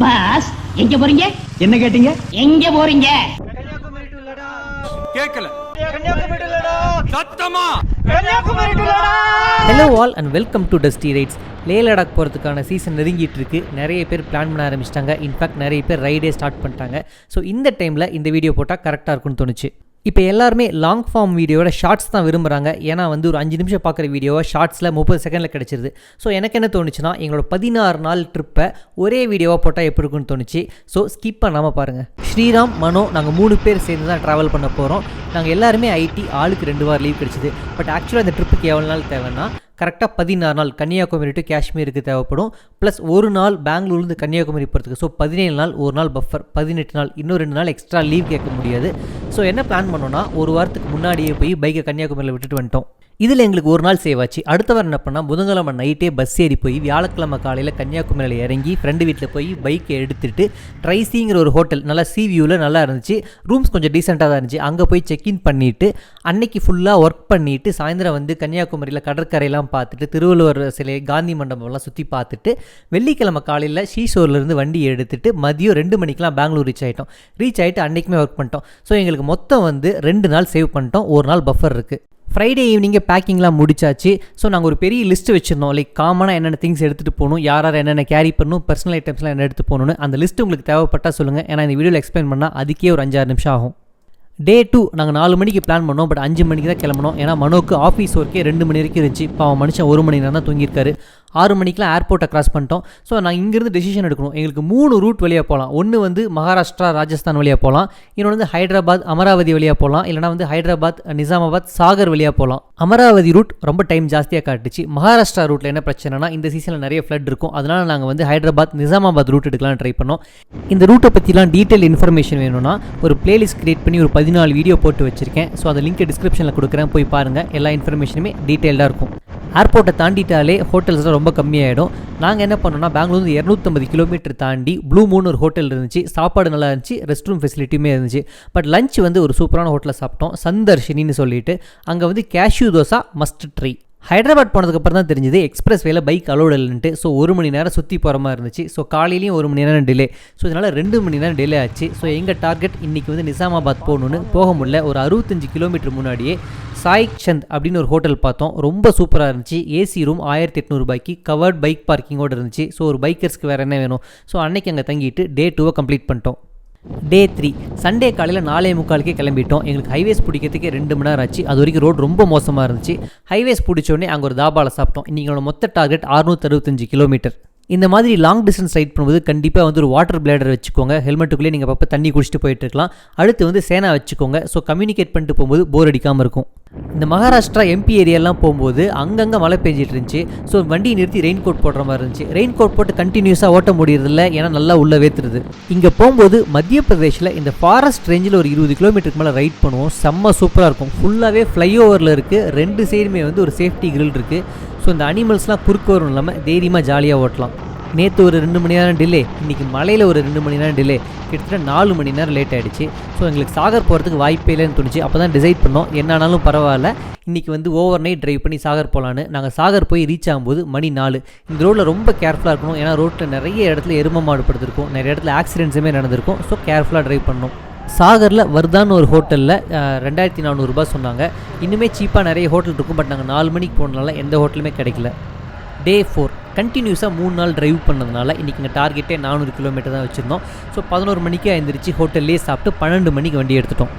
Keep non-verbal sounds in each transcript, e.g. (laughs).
Pass எங்க போறீங்க? என்ன கேட்டீங்க? எங்க போறீங்க? கேட்கல சத்தமா? Hello all and welcome to Dusty Rides Leh Ladakh போகிறதுக்கான சீசன் நெருங்கிட்டு இருக்கு. நிறைய பேர் பிளான் பண்ண ஆரம்பிச்சிட்டாங்க. இன்ஃபேக்ட் நிறைய பேர் ரைடே ஸ்டார்ட் பண்ணிட்டாங்க. ஸோ இந்த டைமில் இந்த வீடியோ போட்டால் கரெக்டாக இருக்கும்னு தோணுச்சு. இப்போ எல்லாருமே லாங் ஃபார்ம் வீடியோட ஷார்ட்ஸ் தான் விரும்புகிறாங்க ஏன்னா வந்து ஒரு அஞ்சு நிமிஷம் பார்க்குற வீடியோவை ஷார்ட்ஸில் முப்பது செகண்டில் கிடச்சிருது. ஸோ எனக்கு என்ன தோணுச்சுன்னா எங்களோட பதினாறு நாள் ட்ரிப்பை ஒரே வீடியோவாக போட்டால் எப்படி இருக்கும்னு தோணுச்சு. ஸோ ஸ்கிப் பண்ணாமல் பாருங்கள் ஸ்ரீராம் மனோ நாங்கள் மூணு பேர் சேர்ந்து தான் ட்ராவல் பண்ண போகிறோம் நாங்கள் எல்லாருமே ஐடி ஆளுக்கு ரெண்டு வாரம் லீவ் கிடச்சிது. பட் ஆக்சுவலாக இந்த ட்ரிப்புக்கு எவ்வளோ நாள் தேவைன்னா கரெக்டாக பதினாறு நாள் கன்னியாகுமரி டு காஷ்மீருக்கு தேவைப்படும். ப்ளஸ் ஒரு நாள் பெங்களூர்லேருந்து கன்னியாகுமரி போகிறதுக்கு ஸோ பதினேழு நாள் ஒரு நாள் பஃபர் பதினெட்டு நாள் இன்னும் ரெண்டு நாள் எக்ஸ்ட்ரா லீவ் கேட்க முடியாது. ஸோ என்ன பிளான் பண்ணோன்னா ஒரு வாரத்துக்கு முன்னாடியே போய் பைக்கை கன்னியாகுமரியில் விட்டுட்டு வந்துட்டோம். இதில் எங்களுக்கு ஒரு நாள் சேவ் ஆச்சு. அடுத்த வாரம் என்ன பண்ணால் புதன்கிழமை நைட்டே பஸ் ஏறி போய் வியாழக்கிழமை காலையில் கன்னியாகுமரியில் இறங்கி ஃப்ரெண்டு வீட்டில் போய் பைக்கை எடுத்துகிட்டு ட்ரைசிங்கிற ஒரு ஹோட்டல் நல்லா சி வியூவில் நல்லா இருந்துச்சு. ரூம்ஸ் கொஞ்சம் டீசெண்டாக தான் இருந்துச்சு. அங்கே போய் செக்இன் பண்ணிவிட்டு அன்னைக்கு ஃபுல்லாக ஒர்க் பண்ணிவிட்டு சாயந்தரம் வந்து கன்னியாகுமரியில் கடற்கரையெல்லாம் பார்த்துட்டு திருவள்ளுவர் சிலை காந்தி மண்டபம்லாம் சுற்றி பார்த்துட்டு வெள்ளிக்கிழமை காலையில் ஷீஷோர்லேருந்து வண்டி எடுத்துட்டு மதியம் ரெண்டு மணிக்கெலாம் பெங்களூர் ரீச் ஆகிட்டோம் ரீச் ஆகிட்டு அன்றைக்குமே ஒர்க் பண்ணிட்டோம். ஸோ எங்களுக்கு மொத்தம் வந்து ரெண்டு நாள் சேவ் பண்ணிட்டோம். ஒரு நாள் பஃபர் இருக்குது ஃப்ரைடே ஈவினிங்கே பேக்கிங்லாம் முடிச்சாச்சு. ஸோ நாங்கள் ஒரு பெரிய லிஸ்ட் வச்சுருந்தோம். லைக் காமனாக என்னென்ன திங்ஸ் எடுத்துகிட்டு போகணும் யார் யார் என்னென்ன கேரி பண்ணணும் பர்சனல் ஐட்டம்ஸ்லாம் என்ன எடுத்து போகணும்னு அந்த லிஸ்ட் உங்களுக்கு தேவைப்பட்டால் சொல்லுங்கள் ஏன்னா இந்த வீடியோவில் எக்ஸ்பிளைன் பண்ணால் அதுக்கே ஒரு அஞ்சாறு நிமிஷம் ஆகும். டே டூ நாங்கள் நாலு மணிக்கு பிளான் பண்ணோம். பட் அஞ்சு மணிக்கு தான் கிளம்பணும் ஏன்னா மனோக்கு ஆஃபீஸ் ஒர்க்கே ரெண்டு மணி வரைக்கும் இருந்துச்சு. இப்போ அவன் மனுஷன் ஒரு மணி நேரம் தான் தூங்கியிருக்காரு. ஆறு மணிக்கெலாம் ஏர்போர்ட்டை கிராஸ் பண்ணிட்டோம். ஸோ நான் இங்கேருந்து டெசிஷன் எடுக்கணும். எங்களுக்கு மூணு ரூட் வழியாக போகலாம். ஒன்று வந்து மகாராஷ்டிரா ராஜஸ்தான் வழியாக போகலாம். இன்னொன்று வந்து ஹைதராபாத் அமராவதி வழியாக போகலாம். இல்லைனா வந்து ஹைதராபாத் நிசாமாபாத் சாகர் வழியாக போகலாம். அமராவதி ரூட் ரொம்ப டைம் ஜாஸ்தியாக காட்டுச்சு. மகாராஷ்டிரா ரூட்டில் என்ன பிரச்சனைனா இந்த சீசனில் நிறைய ஃப்ளட் இருக்கும். அதனால் நாங்கள் வந்து ஹைதராபாத் நிசாமாபாத் ரூட் எடுக்கலாம் ட்ரை பண்ணோம். இந்த ரூட்டை பற்றிலாம் டீட்டெயில் இன்ஃபர்மேஷன் வேணும்னா ஒரு பிளேலிஸ்ட் கிரியேட் பண்ணி ஒரு பதினாலு வீடியோ போட்டு வச்சிருக்கேன். ஸோ அந்த லிங்க் டிஸ்கிரிப்ஷனில் கொடுக்குறேன். போய் பாருங்கள் எல்லா இன்ஃபர்மேஷனுமே டீட்டெயில்டாக இருக்கும். ஏர்போர்ட்டை தாண்டிட்டாலே ஹோட்டல்ஸ்லாம் ரொம்ப கம்மியாயிடும். நாங்கள் என்ன பண்ணோம்னா பெங்களூர்லேருந்து இரநூத்தம்பது கிலோமீட்டர் தாண்டி ப்ளூ மூன் ஒரு ஹோட்டல் இருந்துச்சு. சாப்பாடு நல்லா இருந்துச்சு. ரெஸ்ட் ரூம் ஃபெசிலிட்டியுமே இருந்துச்சு. பட் லஞ்ச் வந்து ஒரு சூப்பரான ஹோட்டலில் சாப்பிட்டோம். சந்தர்ஷினின்னு சொல்லிட்டு அங்கே வந்து cashew dosa must try Hyderabad போனதுக்கப்புறம் தான் தெரிஞ்சது எக்ஸ்பிரஸ் வேல பைக் அலோடு இல்லைன்ட்டு. ஸோ ஒரு மணி நேரம் சுற்றி போகிற மாதிரி இருந்துச்சு. ஸோ காலையிலையும் ஒரு மணி நேரம் டிலே ஸோ இதனால் ரெண்டு மணி நேரம் டிலே ஆச்சு. ஸோ எங்கள் டார்கெட் இன்றைக்கி வந்து நிசாமாபாத் போகணுன்னு போக முடியல. ஒரு அறுபத்தஞ்சு கிலோமீட்டர் முன்னாடியே சாய் சந்த் அப்படின்னு ஒரு ஹோட்டல் பார்த்தோம். ரொம்ப சூப்பராக இருந்துச்சு. ஏசி ரூம் ஆயிரத்தி எட்நூறுபாய்க்கு கவர்ட் பைக் பார்க்கிங்கோடு இருந்துச்சு. ஸோ ஒரு பைக்கர்ஸ்க்கு வேறு என்ன வேணும்? ஸோ அன்னைக்கு அங்கே தங்கிட்டு டே டூவை கம்ப்ளீட் பண்ணிட்டோம். டே த்ரீ சண்டே காலையில் நாலே முக்காலுக்கே கிளம்பிட்டோம். எங்களுக்கு ஹைவேஸ் பிடிக்கிறதுக்கே ரெண்டு மணி நேரம் ஆச்சு. அது வரைக்கும் ரோடு ரொம்ப மோசமாக இருந்துச்சு. ஹைவேஸ் பிடிச்சோடனே அங்கே ஒரு தாபாவில் சாப்பிட்டோம். இன்றைக்கோட மொத்த டார்கெட் அறுநூத்தறுபத்தஞ்சு கிலோமீட்டர் இந்த மாதிரி லாங் டிஸ்டன்ஸ் ரைட் பண்ணும்போது கண்டிப்பாக வந்து ஒரு வாட்டர் பிளேடர் வச்சுக்கோங்க. ஹெல்மெட்டுக்குள்ளே நீங்கள் அப்பப்போ தண்ணி குடிச்சிட்டு போயிட்டு இருக்கலாம். அடுத்து வந்து சேனா வச்சுக்கோங்க. ஸோ கம்யூனிகேட் பண்ணிட்டு போகும்போது போர் அடிக்காமல் இருக்கும். இந்த மகாராஷ்டிரா எம்பி ஏரியாலாம் போகும்போது அங்கங்கே மழை பெஞ்சிட்டு இருந்துச்சு ஸோ வண்டியை நிறுத்தி ரெயின் கோட் போடுற மாதிரி இருந்துச்சு. ரெயின் கோட் போட்டு கண்டினியூஸாக ஓட்ட முடியறதில்ல. ஏன்னா நல்லா உள்ளே வேத்துருது இங்கே போகும்போது மத்திய பிரதேஷில் இந்த ஃபாரஸ்ட் ரேஞ்சில் ஒரு இருபது கிலோமீட்டருக்கு மேலே ரைட் பண்ணுவோம். செம்ம சூப்பராக இருக்கும். ஃபுல்லாகவே ஃப்ளைஓவரில் இருக்குது ரெண்டு சைடுமே வந்து ஒரு சேஃப்டி கிரில் இருக்குது ஸோ இந்த அனிமல்ஸ்லாம் குறுக்க வரும் இல்லாமல் தைரியமாக ஜாலியாக ஓட்டலாம். நேற்று ஒரு ரெண்டு மணி நேரம் டிலே இன்றைக்கி மலையில் ஒரு ரெண்டு மணி நேரம் டிலே கிட்டத்தட்ட நாலு மணி நேரம் லேட் ஆகிடுச்சு ஸோ எங்களுக்கு சாகர் போகிறதுக்கு வாய்ப்பே இல்லைன்னு தோணுச்சு. அப்போ தான் டிசைட் பண்ணோம். என்ன ஆனாலும் பரவாயில்ல. இன்றைக்கி வந்து ஓவர் நைட் ட்ரைவ் பண்ணி சாகர் போகலான்னு நாங்கள் சாகர் போய் ரீச் ஆகும்போது மணி நாலு. இந்த ரோட்டில் ரொம்ப கேர்ஃபுல்லாக இருக்கணும். ஏன்னா ரோட்டில் நிறைய இடத்துல எரும மாடுபடுத்திருக்கும் நிறைய இடத்துல ஆக்சிடென்ட்ஸுமே நடந்திருக்கும். ஸோ கேர்ஃபுல்லாக ட்ரைவ் பண்ணணும். சாகரில் வர்தான்னு ஒரு ஹோட்டலில் ரெண்டாயிரத்தி நானூறுரூபா சொன்னாங்க. இன்னுமே சீப்பாக நிறைய ஹோட்டல் இருக்கும். பட் நாங்கள் நாலு மணிக்கு போனதுனால எந்த ஹோட்டலுமே கிடைக்கல. டே ஃபோர் கண்டினியூஸாக மூணு நாள் டிரைவ் பண்ணதுனால இன்றைக்கி எங்கள் டார்கெட்டே நானூறு கிலோமீட்டர் தான் வச்சுருந்தோம். ஸோ பதினோரு மணிக்கு எழுந்திரிச்சு ஹோட்டல்லே சாப்பிட்டு பன்னெண்டு மணிக்கு வண்டி எடுத்துட்டோம்.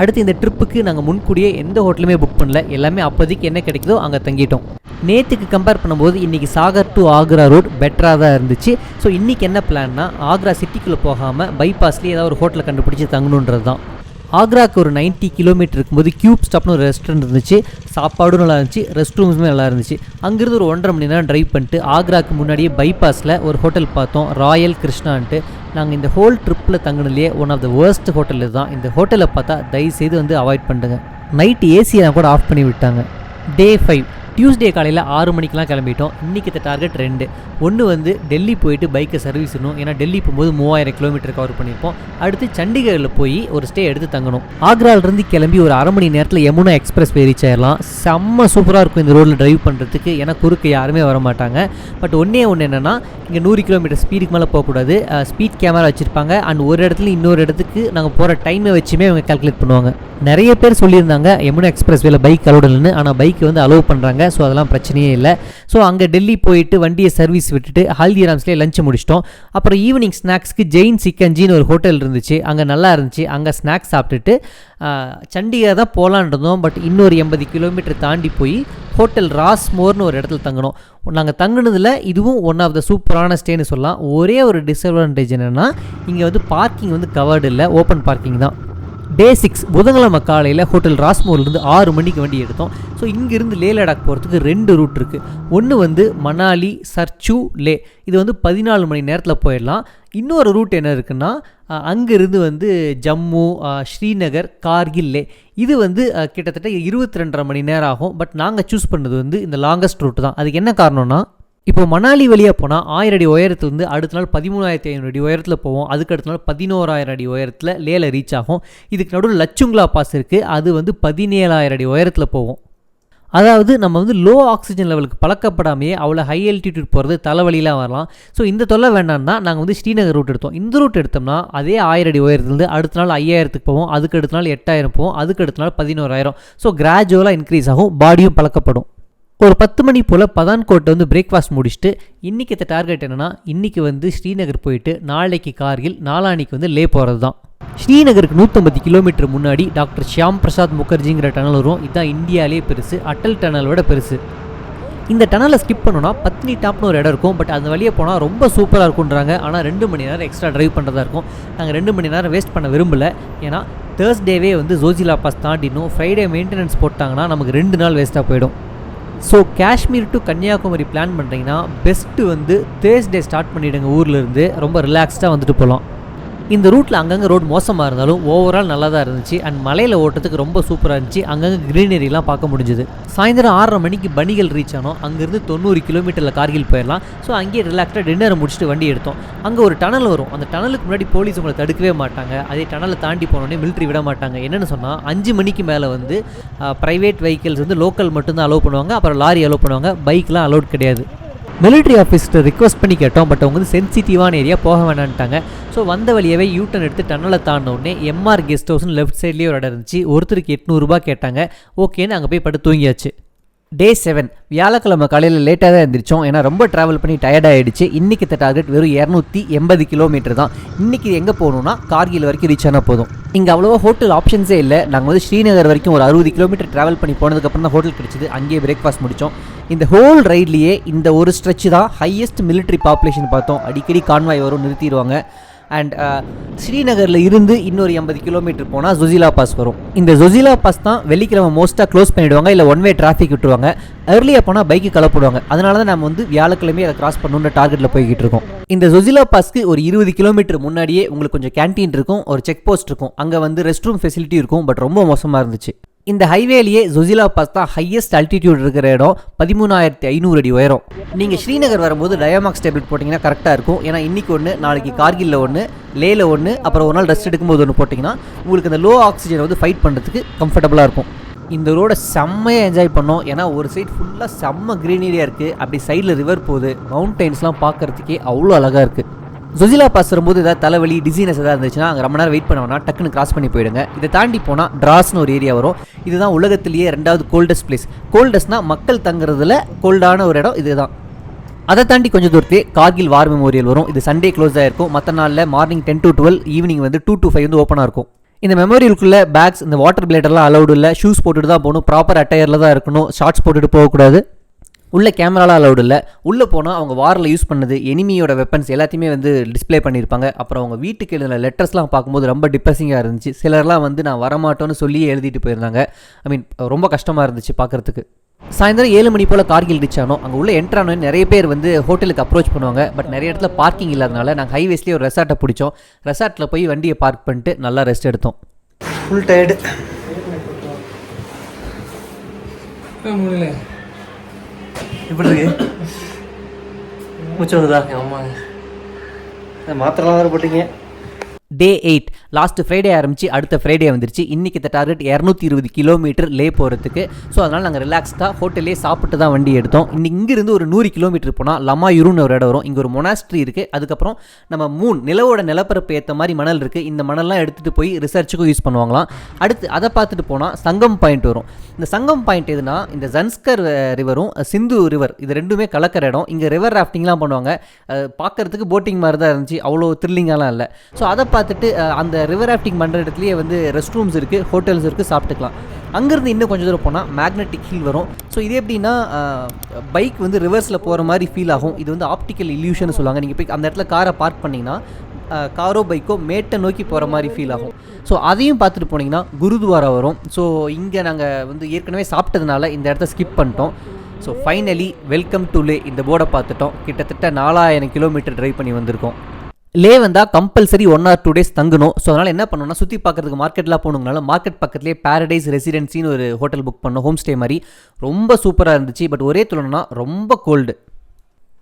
அடுத்து இந்த ட்ரிப்புக்கு நாங்கள் முன்கூடியே எந்த ஹோட்டலுமே புக் பண்ணல. எல்லாமே அப்போதைக்கு என்ன கிடைக்குதோ அங்கே தங்கிட்டோம். நேற்றுக்கு கம்பேர் பண்ணும்போது இன்றைக்கி சாகர் டு ஆக்ரா ரோட் பெட்டராக தான் இருந்துச்சு. ஸோ இன்றைக்கி என்ன பிளான்னா ஆக்ரா சிட்டிக்குள்ளே போகாமல் பைபாஸ்லேயே ஏதாவது ஒரு ஹோட்டலை கண்டுபிடிச்சி தங்கணுன்றது தான். ஆக்ராக்கு ஒரு 90 கிலோமீட்டர் இருக்கும்போது கியூப் ஸ்டாப்னு ஒரு ரெஸ்டாரண்ட் இருந்துச்சு. சாப்பாடும் நல்லா இருந்துச்சு. ரெஸ்ட் ரூம்ஸுமே நல்லா இருந்துச்சு. அங்கேருந்து ஒரு ஒன்றரை மணி நேரம் ட்ரைவ் பண்ணிட்டு ஆக்ராக்கு முன்னாடியே பைபாஸில் ஒரு ஹோட்டல் பார்த்தோம். ராயல் கிருஷ்ணான்ட்டு நாங்கள் இந்த ஹோல் ட்ரிப்பில் தங்கினதுலேயே one of the worst hotel தான் இந்த ஹோட்டலை பார்த்தா தயவுசெய்து வந்து அவாய்ட் பண்ணுங்க. நைட் ஏசியை கூட ஆஃப் பண்ணி விட்டாங்க. டே ஃபைவ் டியூஸ்டே காலையில் ஆறு மணிக்கெலாம் கிளம்பிட்டோம். இன்றைக்கி டார்கெட் ரெண்டு. ஒன்று வந்து டெல்லி போயிட்டு பைக்கை சர்வீஸ் பண்ணணும் ஏன்னா டெல்லி போகும்போது மூவாயிரம் கிலோமீட்டர் கவர் பண்ணியிருப்போம். அடுத்து சண்டிகரில் போய் ஒரு ஸ்டே எடுத்து தங்கணும். ஆக்ராவிலிருந்து கிளம்பி ஒரு அரை மணி நேரத்தில் யமுனா எக்ஸ்பிரஸ் போய் ரீச் ஆயிடலாம் செம்ம சூப்பராக இருக்கும் இந்த ரோட்டில் டிரைவ் பண்ணுறதுக்கு ஏன்னா குறுக்கு யாருமே வர மாட்டாங்க. பட் ஒன்றே ஒன்று என்னென்னா இங்கே நூறு கிலோமீட்டர் ஸ்பீடுக்கு மேலே போகக்கூடாது. ஸ்பீட் கேமரா வச்சுருப்பாங்க. அண்ட் ஒரு இடத்துல இன்னொரு இடத்துக்கு நாங்கள் போகிற டைமை வச்சுமே அவங்க கால்குலேட் பண்ணுவாங்க. நிறைய பேர் சொல்லியிருந்தாங்க யமுனா எக்ஸ்பிரஸ் வேல பைக் அலோடு ஆனால் பைக் வந்து அலோவ் பண்ணுறாங்க ஸோ அதெல்லாம் பிரச்சனையே இல்லை. ஸோ அங்கே டெல்லி போயிட்டு வண்டியை சர்வீஸ் விட்டுட்டு ஹல்திராம்ஸ்லேயே லஞ்ச் முடிச்சிட்டோம். அப்புறம் ஈவினிங் ஸ்நாக்ஸ்க்கு ஜெயின் சிக்கன்ஜின்னு ஒரு ஹோட்டல் இருந்துச்சு. அங்கே நல்லா இருந்துச்சு. அங்கே ஸ்நாக்ஸ் சாப்பிட்டுட்டு சண்டிகர் தான் போகலான் இருந்தோம். பட் இன்னொரு எண்பது கிலோமீட்டர் தாண்டி போய் ஹோட்டல் ராஸ்மோர்னு ஒரு இடத்துல தங்கினோம். நாங்கள் தங்கினதில் இதுவும் ஒன் ஆஃப் த சூப்பரான ஸ்டேன்னு சொல்லலாம். ஒரே ஒரு டிஸ்அட்வான்டேஜ் என்னென்னா இங்கே வந்து பார்க்கிங் வந்து கவர்டு இல்லை. ஓப்பன் பார்க்கிங் தான். டே சிக்ஸ் புதன்கிழமை காலையில் ஹோட்டல் ராஸ்மோர்லேருந்து ஆறு மணிக்கு வண்டி எடுத்தோம். ஸோ இங்கேருந்து லே லடாக் போகிறதுக்கு ரெண்டு ரூட் இருக்குது ஒன்று வந்து மணாலி சர்ச்சு லே. இது வந்து பதினாலு மணி நேரத்தில் போயிடலாம். இன்னொரு ரூட் என்ன இருக்குன்னா அங்கேருந்து வந்து ஜம்மு ஸ்ரீநகர் கார்கில் லே. இது வந்து கிட்டத்தட்ட இருபத்தி ரெண்டரை மணி நேரம் ஆகும். பட் நாங்கள் சூஸ் பண்ணது வந்து இந்த லாங்கஸ்ட் ரூட்டு தான். அதுக்கு என்ன காரணம்னா இப்போ மணாலி வழியாக போனால் ஆயிரம் அடி உயரத்துலேருந்து அடுத்த நாள் பதிமூணாயிரத்தி ஐநூறு அடி உயரத்தில் போவோம். அதுக்கு அடுத்த நாள் பதினோராயிரம் அடி உயரத்தில் லேல ரீச் ஆகும். இதுக்கு நடுவில் லச்சுங்லா பாஸ் இருக்குது அது வந்து பதினேழாயிரம் அடி உயரத்தில் போகும் அதாவது நம்ம வந்து லோ ஆக்சிஜன் லெவலுக்கு பழக்கப்படாமையே அவ்வளோ ஹை அல்டிடியூட் போகிறது தலைவலிலாம் வரலாம். ஸோ இந்த தொல்லை வேண்டாம்னா நாங்கள் வந்து ஸ்ரீநகர் ரூட் எடுத்தோம். இந்த ரூட் எடுத்தோம்னா அதே ஆயிரம் அடி உயரத்துலேருந்து அடுத்த நாள் ஐயாயிரத்துக்கு போவோம். அதுக்கு அடுத்த நாள் எட்டாயிரம் போவோம். அதுக்கு அடுத்த நாள் பதினோராயிரம். ஸோ கிராஜுவலாக இன்க்ரீஸ் ஆகும். பாடியும் பழக்கப்படும். ஒரு பத்து மணி போல் பதான்கோட்டை வந்து பிரேக்ஃபாஸ்ட் முடிச்சுட்டு இன்றைக்கி டார்கெட் என்னென்னா இன்றைக்கி வந்து ஸ்ரீநகர் போயிட்டு நாளைக்கு கார்கில் நாளானிக்கு வந்து லே போகிறது தான் ஸ்ரீநகருக்கு நூற்றம்பது கிலோமீட்டர் முன்னாடி டாக்டர் ஷியாம் பிரசாத் முகர்ஜிங்கிற டனல் வரும். இதுதான் இந்தியாவிலே பெருசு அட்டல் டனலோட பெருசு. இந்த டனலை ஸ்கிப் பண்ணோன்னா பத்னி டாப்னு ஒரு இடம் இருக்கும். பட் அந்த வழியே போனால் ரொம்ப சூப்பராக இருக்குன்றாங்க ஆனால் ரெண்டு மணி நேரம் எக்ஸ்ட்ரா டிரைவ் பண்ணுறதா இருக்கும். நாங்கள் ரெண்டு மணி நேரம் வேஸ்ட் பண்ண விரும்பல. ஏன்னா தேர்ஸ்டேவே வந்து ஜோஜிலா பாஸ் தாண்டினோம் ஃப்ரைடே மெயின்டெனன்ஸ் போட்டாங்கன்னா நமக்கு ரெண்டு நாள் வேஸ்ட்டாக போயிடும். So Kashmir to Kanyakumari plan பண்ணுறீங்கன்னா பெஸ்ட்டு வந்து தேர்ஸ்டே ஸ்டார்ட் பண்ணிவிடுங்க ஊர்லேருந்து ரொம்ப ரிலாக்ஸ்டாக வந்துட்டு போகலாம் இந்த ரூட்டில் அங்கங்கே ரோடு மோசமாக இருந்தாலும் ஓவரால் நல்லா தான் இருந்துச்சு. அண்ட் மலையில் ஓட்டுறதுக்கு ரொம்ப சூப்பராக இருந்துச்சு. அங்கங்கே க்ரீனரிலாம் பார்க்க முடிஞ்சுது. சாயந்தரம் ஆறரை மணிக்கு பனிகள் ரீச் ஆனோம். அங்கேருந்து தொண்ணூறு கிலோமீட்டரில் கார்கில் போயிடலாம். ஸோ அங்கேயே ரிலாக்ஸாக டின்னரை முடிச்சுட்டு வண்டி எடுத்தோம். அங்கே ஒரு டனல் வரும். அந்த டனலுக்கு முன்னாடி போலீஸ் உங்களை தடுக்கவே மாட்டாங்க. அதே டனலை தாண்டி போனோடனே மிலிட்ரி விட மாட்டாங்க. என்னென்னு சொன்னால் அஞ்சு மணிக்கு மேலே வந்து ப்ரைவேட் வெஹிக்கிள்ஸ் வந்து லோக்கல் மட்டும்தான் அலோவ் பண்ணுவாங்க. அப்புறம் லாரி அலோவ் பண்ணுவாங்க. பைக்லாம் அலோட் கிடையாது. மிலிட்ரி ஆஃபீஸ்கிட்ட ரிக்வஸ்ட் பண்ணி கேட்டோம் பட் அவங்க வந்து சென்சிட்டிவான ஏரியா போக வேணான்ட்டாங்க ஸோ வந்த வழியாவே யூட்டன் எடுத்து டன்னலை தாண்டின உடனே எம்ஆர் கெஸ்ட் ஹவுஸ்னு லெஃப்ட் சைட்லேயே ஒரு இடம் இருந்துச்சு. ஒருத்தருக்கு எட்நூறுபா கேட்டாங்க. ஓகேன்னு அங்கே போய் படுத்து தூங்கியாச்சு. டே செவன் வியாழக்கிழமை காலையில் லேட்டாக தான் எழுந்திரிச்சோம் ஏன்னா ரொம்ப ட்ராவல் பண்ணி டயர்ட் ஆகிடுச்சு இன்றைக்கி டார்கெட் வெறும் இரநூத்தி எண்பது கிலோமீட்டர் தான். இன்றைக்கி எங்கே போகணுன்னா கார்கில் வரைக்கும் ரீச் ஆனால் போதும். இங்கே அவ்வளோவா ஹோட்டல் ஆப்ஷன்ஸே இல்லை. நாங்கள் வந்து ஸ்ரீநகர் வரைக்கும் ஒரு அறுபது கிலோமீட்டர் ட்ராவல் பண்ணி போனதுக்கப்புறம் தான் ஹோட்டல் கிடச்சிது. அங்கேயே பிரேக்ஃபாஸ்ட் முடித்தோம் இந்த ஹோல் ரைட்லேயே இந்த ஒரு ஸ்ட்ரெச் தான் ஹையஸ்ட் மிலிட்ரி பாப்புலேஷன் பார்த்தோம். அடிக்கடி கான்வாய் வரும் நிறுத்திடுவாங்க. அண்ட் uh, ஸ்ரீநகரில் இருந்து இன்னொரு எண்பது கிலோமீட்டர் போனால் ஜொசிலா பாஸ் வரும். இந்த ஜொசிலா பாஸ் தான் வெள்ளிக்கிழமை மோஸ்ட்டாக க்ளோஸ் பண்ணிவிடுவாங்க இல்லை ஒன் வே டிராஃபிக் விட்டுருவாங்க. ஏர்லியாக போனால் பைக்கு கலப்பிடுவாங்க. அதனால தான் நம்ம வந்து வியாழக்கிழமை அதை கிராஸ் பண்ணணுன்ற டார்கெட்டில் போய்கிட்டு இருக்கோம். இந்த ஜொசிலா பாஸ்க்கு ஒரு இருபது கிலோமீட்டர் முன்னாடியே உங்களுக்கு கொஞ்சம் கேண்டீன் இருக்கும். ஒரு செக் போஸ்ட் இருக்கும். அங்கே வந்து ரெஸ்ட் ரூம் ஃபெசிலிட்டி இருக்கும். பட் ரொம்ப மோசமாக இருந்துச்சு. இந்த ஹைவேலியே ஜொசிலா பாஸ் தான் ஹையஸ்ட் அல்டிடியூட் இருக்கிற இடம். பதிமூணாயிரத்தி ஐநூறு அடி உயரம். நீங்கள் ஸ்ரீநகர் வரும்போது டயமாக்ஸ் டேப்லெட் போட்டிங்கன்னா கரெக்டாக இருக்கும். ஏன்னா இன்றைக்கி ஒன்று நாளைக்கு கார்கில்ல ஒன்று லேல ஒன்று அப்புறம் ஒரு நாள் ரெஸ்ட் எடுக்கும்போது ஒன்று போட்டிங்கன்னா உங்களுக்கு அந்த லோ ஆக்சிஜனை வந்து ஃபைட் பண்ணுறதுக்கு கம்ஃபர்டபுளாக இருக்கும். இந்த ரோடை செம்மையாக என்ஜாய் பண்ணோம். ஏன்னா ஒரு சைடு ஃபுல்லாக செம்ம க்ரீனரியாக இருக்குது அப்படி சைடில் ரிவர் போகுது. மவுண்டெயின்ஸ்லாம் பார்க்கறதுக்கே அவ்வளோ அழகாக இருக்குது ஜொசிலா பாஸ் வரும்போது ஏதாவது தலைவலி டிசீனஸ் ஏதாவது இருந்துச்சுன்னா அங்கே ரொம்ப நேரம் வெயிட் பண்ண டக்குன்னு கிராஸ் பண்ணி போயிடுங்க. இதை தாண்டி போனால் ட்ராஸ்னு ஒரு ஏரியா வரும். இதுதான் உலகத்திலேயே ரெண்டாவது கோல்டஸ்ட் பிளேஸ் கோல்டஸ்ட்னா மக்கள் தங்குறதுல கோல்டான ஒரு இடம் இதுதான். அதை தாண்டி கொஞ்சம் தூரத்தே கார்கில் வார் மெமோரியல் வரும். இது சண்டே க்ளோஸ் ஆகிருக்கும் மற்ற நாளில் morning ten to twelve evening வந்து டூ டு ஃபைவ் வந்து ஓப்பனாக இருக்கும். இந்த மெமோரியலுக்குள்ளே பேக்ஸ் இந்த வாட்டர் பிளேடர்லாம் அலௌடு இல்லை. ஷூஸ் போட்டுட்டு தான் போகணும் ப்ராப்பர் அட்டையரில் தான் இருக்கணும். ஷார்ட்ஸ் போட்டுட்டு போகக்கூடாது. உள்ள கேமராலாம் அலௌடு இல்லை. உள்ளே போனால் அவங்க வாரில் யூஸ் பண்ணது எனிமியோட வெப்பன்ஸ் எல்லாத்தையுமே வந்து டிஸ்ப்ளே பண்ணியிருப்பாங்க. அப்புறம் அவங்க வீட்டுக்கு எழுதின லெட்டர்ஸ்லாம் பார்க்கும்போது ரொம்ப டிப்ரெசிங்காக இருந்துச்சு. சிலர்லாம் வந்து நான் வரமாட்டோன்னு சொல்லி எழுதிட்டு போயிருந்தாங்க. ஐ மீன் ரொம்ப கஷ்டமாக இருந்துச்சு பார்க்குறதுக்கு. சாயந்தரம் ஏழு மணி போல் கார்கில் ரீச் ஆனோம் அங்கே உள்ள என்ட்ரு ஆனோன்னு நிறைய பேர் வந்து ஹோட்டலுக்கு அப்ரோச் பண்ணுவாங்க. பட் நிறைய இடத்துல பார்க்கிங் இல்லாதனால நாங்கள் ஹைவேஸ்லேயே ஒரு ரெசார்ட்டை பிடிச்சோம். ரெசார்ட்டில் போய் வண்டியை பார்க் பண்ணிட்டு நல்லா ரெஸ்ட் எடுத்தோம். ஃபுல் டயர்டு முடியல எப்படி இருக்கு? மூச்சு வருதா ஆமாங்க மாத்திரலாம் வேறு போட்டீங்க. டே எயிட் லாஸ்ட் ஃப்ரைடே ஆரம்பிச்சு அடுத்த ஃப்ரைடே வந்துருச்சு. இன்றைக்கி இந்த டார்கெட் இரநூத்தி இருபது கிலோமீட்டர் லே போகிறதுக்கு ஸோ அதனால் நாங்கள் ரிலாக்ஸ்டாக ஹோட்டல்லே சாப்பிட்டு தான் வண்டி எடுத்தோம். இன்னைக்கு இங்கிருந்து ஒரு நூறு கிலோமீட்டர் போனால் லமாயூருன்னு ஒரு இடம் வரும். இங்கே ஒரு மொனாஸ்ட்ரி இருக்குது அதுக்கப்புறம் நம்ம மூன் நிலவோட நிலப்பரப்பு ஏற்ற மாதிரி மணல் இருக்குது இந்த மணல்லாம் எடுத்துகிட்டு போய் ரிசர்ச்சுக்கும் யூஸ் பண்ணுவாங்களாம். அடுத்து அதை பார்த்துட்டு போனால் சங்கம் பாயிண்ட் வரும். இந்த சங்கம் பாயிண்ட் எதுனா இந்த ஜன்ஸ்கர் ரிவரும் சிந்து ரிவர் இது ரெண்டுமே கலக்கிற இடம். இங்கே ரிவர் ராஃப்டிங்லாம் பண்ணுவாங்க. பார்க்குறதுக்கு பார்க்கறதுக்கு போட்டிங் மாதிரி தான் இருந்துச்சு. அவ்வளோ த்ரில்லிங்காலாம் இல்லை. ஸோ அதை பார்த்துட்டு அந்த ரிவர் ராஃப்டிங் பண்ணுற இடத்துலையே வந்து ரெஸ்ட் ரூம்ஸ் இருக்குது ஹோட்டல்ஸ் இருக்குது சாப்பிட்டுக்கலாம். அங்கேருந்து இன்னும் கொஞ்சம் தூரம் போனால் மேக்னெட்டிக் ஹீல் வரும். ஸோ இது எப்படின்னா பைக் வந்து ரிவர்ஸில் போகிற மாதிரி ஃபீல் ஆகும். இது வந்து ஆப்டிக்கல் இல்யூஷன் சொல்லுவாங்க. நீங்கள் போய் அந்த இடத்துல காரை பார்க் பண்ணிங்கன்னா காரோ பைக்கோ மேட்டை நோக்கி போகிற மாதிரி ஃபீல் ஆகும். ஸோ அதையும் பார்த்துட்டு போனீங்கன்னா குருத்வாரா வரும். ஸோ இங்கே நாங்கள் வந்து ஏற்கனவே சாப்பிட்டதுனால இந்த இடத்த ஸ்கிப் பண்ணிட்டோம். So finally welcome to Leh இந்த போர்டை பார்த்துட்டோம். கிட்டத்தட்ட நாலாயிரம் கிலோமீட்டர் ட்ரைவ் பண்ணி வந்திருக்கோம். லே வந்தால் compulsory one or two days தங்கணும். ஸோ அதனால் என்ன பண்ணணும்னா சுற்றி பார்க்கறதுக்கு மார்க்கெட்லாம் போகணுங்கனால மார்க்கெட் பக்கத்துலேயே பேரடைஸ் ரெசிடென்சின்னு ஒரு ஹோட்டல் புக் பண்ணோம். ஹோம் ஸ்டே மாதிரி. ரொம்ப சூப்பராக இருந்துச்சு. பட் ஒரே துளனா ரொம்ப கோல்டு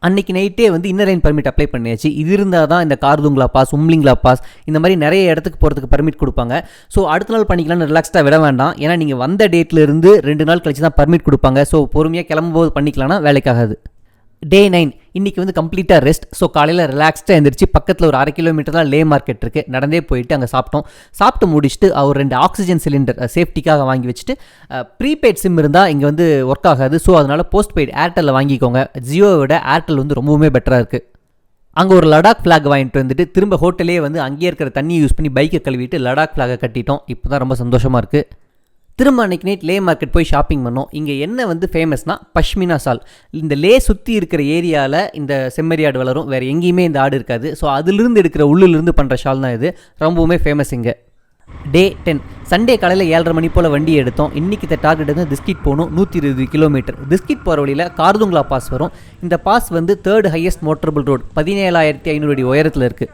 அன்னைக்கு நைட்டே வந்து இன்னர் லைன் பர்மிட் அப்ளை பண்ணியாச்சு. இது இருந்தால் தான் இந்த கார்துங்களா பாஸ் உம்லிங்லா பாஸ் இந்த மாதிரி நிறைய இடத்துக்கு போகிறதுக்கு பர்மிட் கொடுப்பாங்க. ஸோ அடுத்த நாள் பண்ணிக்கலாம்னு ரிலாக்ஸ்டாக விட வேண்டாம். ஏன்னா நீங்கள் வந்த டேட்லேருந்து ரெண்டு நாள் கழிச்சு தான் பர்மிட் கொடுப்பாங்க. ஸோ பொறுமையாக கிளம்பும்போது பண்ணிக்கலாம்னா வேலைக்காகாது. டே நைன் இன்னைக்கு வந்து கம்ப்ளீட்டாக ரெஸ்ட் ஸோ காலையில் ரிலாக்ஸ்டாக எழுந்திரிச்சு பக்கத்தில் ஒரு அரை கிலோமீட்டர் தான் லே மார்க்கெட் இருக்குது நடந்தே போயிட்டு அங்கே சாப்பிட்டோம். சாப்பிட்டு முடிச்சுட்டு அவர் ரெண்டு ஆக்சிஜன் சிலிண்டர் சேஃப்டிக்காக வாங்கி வச்சுட்டு ப்ரீபெய்ட் சிம் இருந்தால் இங்கே வந்து ஒர்க் ஆகாது. ஸோ அதனால் போஸ்ட் பெய்ட் ஏர்டெல்லில் வாங்கிக்கோங்க. ஜியோவை விட ஏர்டெல் வந்து ரொம்பவுமே பெட்டராக இருக்குது அங்கே ஒரு லடாக் ஃப்ளாக் வாங்கிட்டு வந்துட்டு திரும்ப ஹோட்டலே வந்து அங்கேயே இருக்கிற தண்ணியை யூஸ் பண்ணி பைக்கை கழுவிட்டு லடாக் ஃப்ளாகை கட்டிட்டோம். இப்போ தான் ரொம்ப சந்தோஷமாக இருக்குது திரும்ப அன்னைக்கு நைட் லே மார்க்கெட் போய் ஷாப்பிங் பண்ணோம். இங்கே என்ன வந்து ஃபேமஸ்னா பஷ்மினா சால் இந்த லே சுற்றி இருக்கிற ஏரியாவில் இந்த செம்மறி ஆடு வளரும். வேறு எங்கேயுமே இந்த ஆடு இருக்காது. ஸோ அதிலிருந்து எடுக்கிற உள்ளிலிருந்து பண்ணுற ஷால் தான் இது. ரொம்பவுமே ஃபேமஸ் இங்கே. டே டென் சண்டே காலையில் ஏழரை மணி போல் வண்டி எடுத்தோம். இன்றைக்கி இந்த டார்கெட் வந்து திஸ்கிட் போகணும். நூற்றி இருபது கிலோமீட்டர் திஸ்கிட் போகிற வழியில் கார்துங்களா பாஸ் வரும். இந்த பாஸ் வந்து தேர்ட் ஹையஸ்ட் மோட்டரபிள் ரோடு பதினேழாயிரத்தி ஐநூறு அடி உயரத்தில் இருக்குது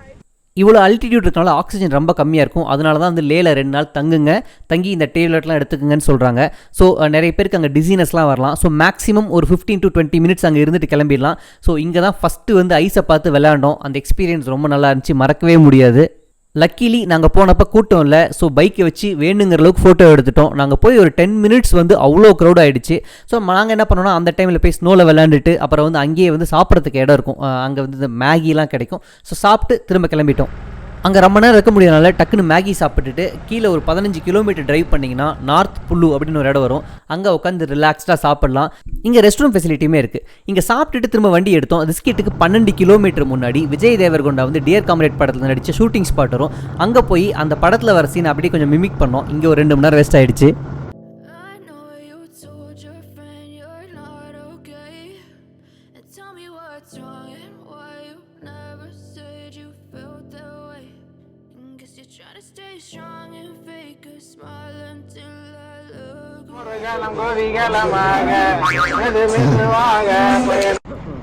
இவ்வளோ அல்டிடியூட் இருக்கனால ஆக்சிஜன் ரொம்ப கம்மியாக இருக்கும். அதனால தான் வந்து லேல ரெண்டு நாள் தங்குங்க. தங்கி இந்த டேப்லெட்லாம் எடுத்துக்கங்கன்னு சொல்கிறாங்க ஸோ நிறைய பேருக்கு அங்கே டிசீனஸ்லாம் வரலாம். ஸோ மேக்ஸிமம் ஒரு ஃபிஃப்டீன் டு டுவெண்ட்டி மினிட்ஸ் அங்கே இருந்துட்டு கிளம்பிடலாம். ஸோ இங்கே தான் ஃபஸ்ட்டு வந்து ஐஸை பார்த்து விளையாண்டோம். அந்த எக்ஸ்பீரியன்ஸ் ரொம்ப நல்லா இருந்துச்சு. மறக்கவே முடியாது. லக்கிலி நாங்கள் போனப்போ கூட்டம் இல்லை. ஸோ பைக்கை வச்சு வேணுங்கிற அளவுக்கு ஃபோட்டோ எடுத்துட்டோம். நாங்கள் போய் ஒரு டென் மினிட்ஸ் வந்து அவ்வளோ க்ரௌட் ஆகிடுச்சு ஸோ நாங்கள் என்ன பண்ணோம்னா அந்த டைமில் போய் ஸ்னோவில் விளாண்டுட்டு அப்புறம் வந்து அங்கேயே வந்து சாப்பிட்றதுக்கு இடம் இருக்கும். அங்கே வந்து இந்த மேகிலாம் கிடைக்கும். ஸோ சாப்பிட்டு திரும்ப கிளம்பிட்டோம். அங்கே ரொம்ப நேரம் இருக்க முடியாதனால டக்குன்னு மேகி சாப்பிட்டுட்டு கீழே ஒரு பதினஞ்சு கிலோமீட்டர் டிரைவ் பண்ணிங்கன்னா நார்த் புல்லு அப்படின்னு ஒரு இடம் வரும். அங்கே உட்காந்து ரிலாக்ஸ்டாக சாப்பிட்லாம். இங்கே ரெஸ்ட் ரூம் ஃபெசிலிட்டியுமே இருக்குது இங்கே சாப்பிட்டுட்டு திரும்ப வண்டி எடுத்தோம். ரிஸ்கிட்டுக்கு பன்னெண்டு கிலோமீட்டர் முன்னாடி விஜய் தேவர்கொண்டா வந்து டியர் காம்ரேட் படத்தில் நடித்த ஷூட்டிங் ஸ்பாட் வரும். அங்கே போய் அந்த படத்தில் வர சீன் அப்படியே கொஞ்சம் மிமிக் பண்ணோம். இங்கே ஒரு ரெண்டு மணி நேரம் வேஸ்ட் ஆகிடுச்சு tell me what's wrong and why you never said you felt that way. Guess you're trying to stay strong and fake a smile until I look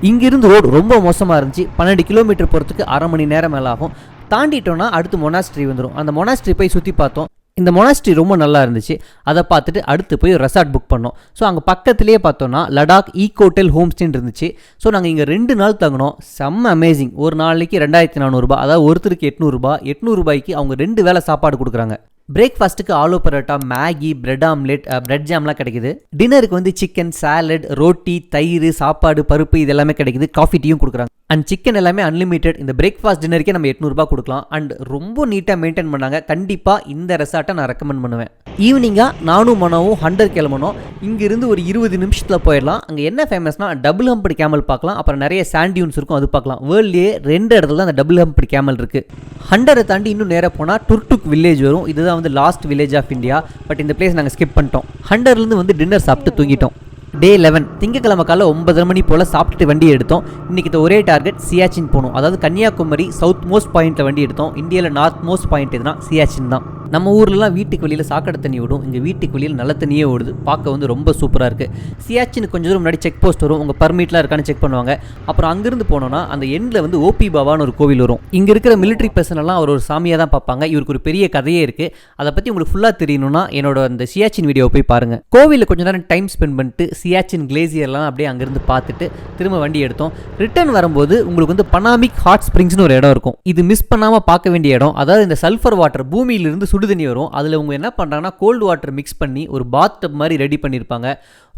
(laughs) இங்கிருந்து ரோடு ரொம்ப மோசமாக இருந்துச்சு. பன்னெண்டு கிலோமீட்டர் போகிறதுக்கு அரை மணி நேரம் மேலே ஆகும் தாண்டிட்டோன்னா அடுத்து மொனாஸ்ட்ரி வந்துடும் அந்த மொனாஸ்ட்ரி போய் சுற்றி பார்த்தோம். இந்த மொனாஸ்ட்ரி ரொம்ப நல்லா இருந்துச்சு. அதை பார்த்துட்டு அடுத்து போய் ரெசார்ட் புக் பண்ணோம். ஸோ அங்கே பக்கத்துலேயே பார்த்தோன்னா லடாக் ஈகோட்டல் ஹோம்ஸ்டேன்னு இருந்துச்சு. ஸோ நாங்கள் இங்கே ரெண்டு நாள் தங்கினோம். செம்ம அமேசிங் ஒரு நாளைக்கு ரெண்டாயிரத்தி நானூறுபா அதாவது ஒருத்தருக்கு எட்நூறுபா எட்நூறுபாய்க்கு அவங்க ரெண்டு வேளை சாப்பாடு கொடுக்குறாங்க. பிரேக்ஃபாஸ்ட்டுக்கு aloo paratha Maggi bread omelette bread ஜாம்லாம் கிடைக்குது. டின்னருக்கு வந்து சிக்கன் சாலட் ரோட்டி தயிர் சாப்பாடு பருப்பு இதெல்லாமே கிடைக்குது. காஃபி டீயும் கொடுக்குறாங்க. அண்ட் சிக்கன் எல்லாமே அன்லிமிட்டெட் இந்த பிரேக்ஃபாஸ்ட் டின்னருக்கே நம்ம எட்நூறுபா கொடுக்கலாம். அண்ட் ரொம்ப நீட்டாக மெயின்டைன் பண்ணாங்க. கண்டிப்பாக இந்த ரெசார்ட்டை நான் ரெக்கமெண்ட் பண்ணுவேன். ஈவினிங்காக நானும் மனோவும் ஹண்டர் கிளம்பணும் இங்கிருந்து ஒரு இருபது நிமிஷத்தில் போயிடலாம். அங்கே என்ன ஃபேமஸ்னா டபுள் ஹம்படி கேமல் பார்க்கலாம். அப்புறம் நிறைய சாண்டியூன்ஸ் இருக்கும் அது பார்க்கலாம். வேர்ல்ட்லேயே ரெண்டு இடத்துல தான் அந்த டபுள் ஹம்படி கேமல் இருக்குது ஹண்டரை தாண்டி இன்னும் நேராக போனால் டுர்டுக் வில்லேஜ் வரும். இதுதான் வந்து last village of India but இந்த பிளேஸ் நாங்கள் ஸ்கிப் பண்ணிட்டோம். ஹண்டர்லேருந்து வந்து டின்னர் சாப்பிட்டு தூங்கிட்டோம். டே லெவன் திங்கக்கிழமை காலை ஒன்பதரை மணி போல் சாப்பிட்டுட்டு வண்டி எடுத்தோம். இன்றைக்கி இந்த ஒரே டார்கெட் சியாச்சின் போகணும். அதாவது கன்னியாகுமரி சவுத் மோஸ்ட் பாயிண்ட்டில் வண்டி எடுத்தோம். இந்தியாவில் நார்த் மோஸ்ட் பாயிண்ட் எதுனா சியாச்சின் தான். நம்ம ஊர்லலாம் வீட்டுக்கு வெளியில் சாக்கடை தண்ணி ஓடும். இங்கே வீட்டுக்கு வெளியில் நல்ல தண்ணியே ஓடுது. பார்க்க வந்து ரொம்ப சூப்பராக இருக்குது சியாச்சின் கொஞ்சம் தூரம் முன்னாடி செக் போஸ்ட் வரும். உங்கள் பர்மிட்லாம் இருக்கான்னு செக் பண்ணுவாங்க. அப்புறம் அங்கேருந்து போனோன்னா அந்த எண்டில் வந்து ஓபி பாபான்னு ஒரு கோவில் வரும். இங்கே இருக்கிற மிலிட்ரி பர்சன் எல்லாம் அவர் ஒரு சாமியாக தான் பார்ப்பாங்க. இவருக்கு ஒரு பெரிய கதையே இருக்குது அதை பற்றி உங்களுக்கு ஃபுல்லாக தெரியணும்னா என்னோட அந்த சியாச்சின் வீடியோ போய் பாருங்கள் கோவிலில் கொஞ்ச நேரம் டைம் ஸ்பெண்ட் பண்ணிட்டு சியாச்சின் கிளேசியர்லாம் அப்படியே அங்கேருந்து பார்த்துட்டு திரும்ப வண்டி எடுத்தோம். ரிட்டர்ன் வரும்போது உங்களுக்கு வந்து பனாமிக் ஹாட் ஸ்ப்ரிங்ஸ்னு ஒரு இடம் இருக்கும். இது மிஸ் பண்ணாமல் பார்க்க வேண்டிய இடம். அதாவது இந்த சல்ஃபர் வாட்டர் பூமியிலிருந்து சுடு தண்ணி வரும். அதில் அவங்க என்ன பண்ணுறாங்கன்னா கோல்டு வாட்டர் மிக்ஸ் பண்ணி ஒரு பாத் டப் மாதிரி ரெடி பண்ணியிருப்பாங்க.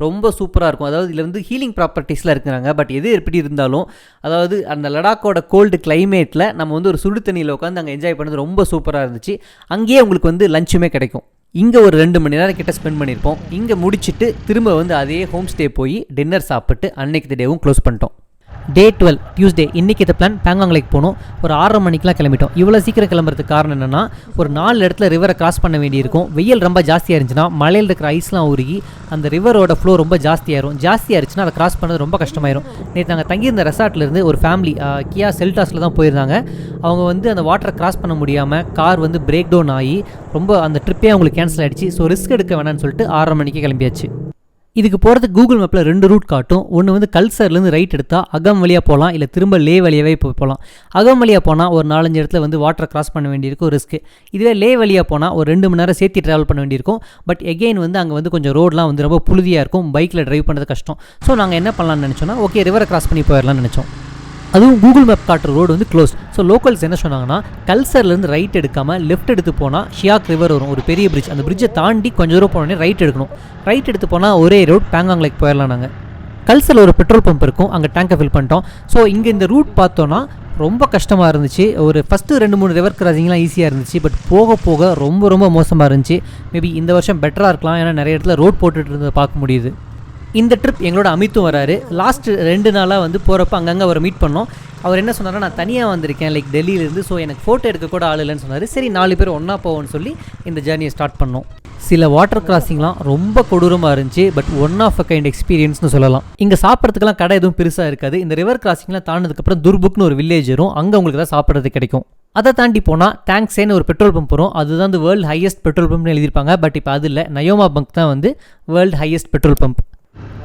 ரொம்ப சூப்பராக இருக்கும். அதாவது இதில் வந்து ஹீலிங் ப்ராப்பர்ட்டிஸ்லாம் இருக்கிறாங்க. பட் எது எப்படி இருந்தாலும் அதாவது அந்த லடாக்கோட கோல்டு கிளைமேட்டில் நம்ம வந்து ஒரு சுடு தண்ணியில் உட்காந்து அங்கே என்ஜாய் பண்ணது ரொம்ப சூப்பராக இருந்துச்சு. அங்கேயே உங்களுக்கு வந்து லஞ்சுமே கிடைக்கும். இங்கே ஒரு ரெண்டு மணி நேரம் கிட்ட ஸ்பெண்ட் பண்ணியிருப்போம் இங்கே முடிச்சுட்டு திரும்ப வந்து அதே ஹோம் ஸ்டே போய் டின்னர் சாப்பிட்டு அன்னைக்கு டேவும் க்ளோஸ் பண்ணிட்டோம். டே டுவெல் டியூஸ்டே இன்றைக்கி இந்த பிளான் பேங்காங் லேக் போனோம் ஒரு ஆறரை மணிக்கெலாம் கிளம்பிட்டோம். இவ்வளோ சீக்கிரம் கிளம்புறதுக்கு காரணம் என்னென்னா ஒரு நாலு இடத்துல ரிவரை கிராஸ் பண்ண வேண்டியிருக்கும். வெயில் ரொம்ப ஜாஸ்தியாக இருந்துச்சுன்னா மலையில் இருக்கிற ஐஸ்லாம் உருகி அந்த ரிவரோட ஃப்ளோ ரொம்ப ஜாஸ்தியாயிரும் ஜாஸ்தியாக இருந்துச்சுன்னா அதை கிராஸ் பண்ணது ரொம்ப கஷ்டமாயிரும். நேற்று நாங்கள் தங்கியிருந்த ரெசார்ட்லேருந்து ஒரு ஃபேமிலி கியா செல்டாஸில் தான் போயிருந்தாங்க. அவங்க வந்து அந்த வாட்டரை கிராஸ் பண்ண முடியாமல் கார் வந்து பிரேக் டவுன் ஆகி ரொம்ப அந்த ட்ரிப்பே அவங்களுக்கு கேன்சல் ஆகிடுச்சு ஸோ ரிஸ்க் எடுக்க வேணாம்னு சொல்லிட்டு ஆறரை மணிக்கு கிளம்பியாச்சு. இதுக்கு போகிறது கூகுள் மேப்பில் ரெண்டு ரூட் காட்டும். ஒன்று வந்து கல்சர்லேருந்து ரைட் எடுத்தால் அகம் வழியாக போகலாம் இல்லை திரும்ப லே வழியாகவே இப்போ போகலாம் அகம் வழியாக போனால் ஒரு நாலஞ்சு இடத்துல வந்து வாட்டர் கிராஸ் பண்ண வேண்டியிருக்கும் ரிஸ்க்கு இதுவே லே வழியாக போனால் ஒரு ரெண்டு மணி நேரம் சேர்த்து ட்ராவல் பண்ண வேண்டியிருக்கும். பட் எகெயின் வந்து அங்கே வந்து கொஞ்சம் ரோட்லாம் வந்து ரொம்ப புழுதியாக இருக்கும். பைக்கில் ட்ரைவ் பண்ணுறது கஷ்டம். ஸோ நாங்கள் என்ன பண்ணலாம்னு நினச்சோன்னா ஓகே ரிவரை கிராஸ் பண்ணி போயிடலாம்னு நினச்சோம். அதுவும் கூகுள் மேப் காட்டுற ரோடு வந்து க்ளோஸ் ஸோ லோக்கல்ஸ் என்ன சொன்னாங்கன்னா கல்சர்லேருந்து ரைட் எடுக்காமல் லெஃப்ட் எடுத்து போனால் ஷியாக் ரிவர் வரும் ஒரு பெரிய பிரிட்ஜ் அந்த பிரிட்ஜை தாண்டி கொஞ்சம் தூரம் போனோடனே ரைட் எடுக்கணும். ரைட் எடுத்து போனால் ஒரே ரோட் பேங்காங் லேக் போயிடலாம் நாங்கள் கல்சரில் ஒரு பெட்ரோல் பம்ப் இருக்கும் அங்கே டேங்கை ஃபில் பண்ணிட்டோம். ஸோ இங்கே இந்த ரூட் பார்த்தோன்னா ரொம்ப கஷ்டமாக இருந்துச்சு. ஒரு ஃபஸ்ட்டு ரெண்டு மூணு ரிவர் கிராசிங்லாம் ஈஸியாக இருந்துச்சு. பட் போக போக ரொம்ப ரொம்ப மோசமாக இருந்துச்சு. மேபி இந்த வருஷம் பெட்டராக இருக்கலாம். ஏன்னா நிறைய இடத்துல ரோட் போட்டுட்டு இருந்ததை பார்க்க முடியுது. இந்த ட்ரிப் எங்களோட அமித்தும் வராரு. லாஸ்ட் ரெண்டு நாளாக வந்து போகிறப்ப அங்கங்கே அவரை மீட் பண்ணோம். அவர் என்ன சொன்னார்னா நான் தனியாக வந்திருக்கேன் லைக் டெல்லியிலேருந்து ஸோ எனக்கு ஃபோட்டோ எடுக்க கூட ஆள் இல்லைன்னு சொன்னார். சரி நாலு பேர் ஒன்றா போவோம்னு சொல்லி இந்த ஜேர்னியை ஸ்டார்ட் பண்ணோம். சில வாட்டர் கிராசிங்லாம் ரொம்ப கொடூரமாக இருந்துச்சு but one of a kind எக்ஸ்பீரியன்ஸ்னு சொல்லலாம். இங்கே சாப்பிட்றதுக்குலாம் கடை எதுவும் பெருசாக இருக்காது. இந்த ரிவர் கிராசிங்லாம் தாண்டதுக்கப்புறம் துர்புக்னு ஒரு வில்லேஜ் வரும். அங்கே உங்களுக்கு தான் சாப்பிட்றது கிடைக்கும். அதை தாண்டி போனால் டேங்க்ஸேன்னு ஒரு பெட்ரோல் பம்ப் வரும். அதுதான் வந்து வேர்ல்டு ஹையஸ்ட் பெட்ரோல் பம்ப்னு எழுதியிருப்பாங்க. பட் இப்போ அது இல்லை. நயோமா பங்க் தான் வந்து வேர்ல்டு ஹையஸ்ட் பெட்ரோல் பம்ப்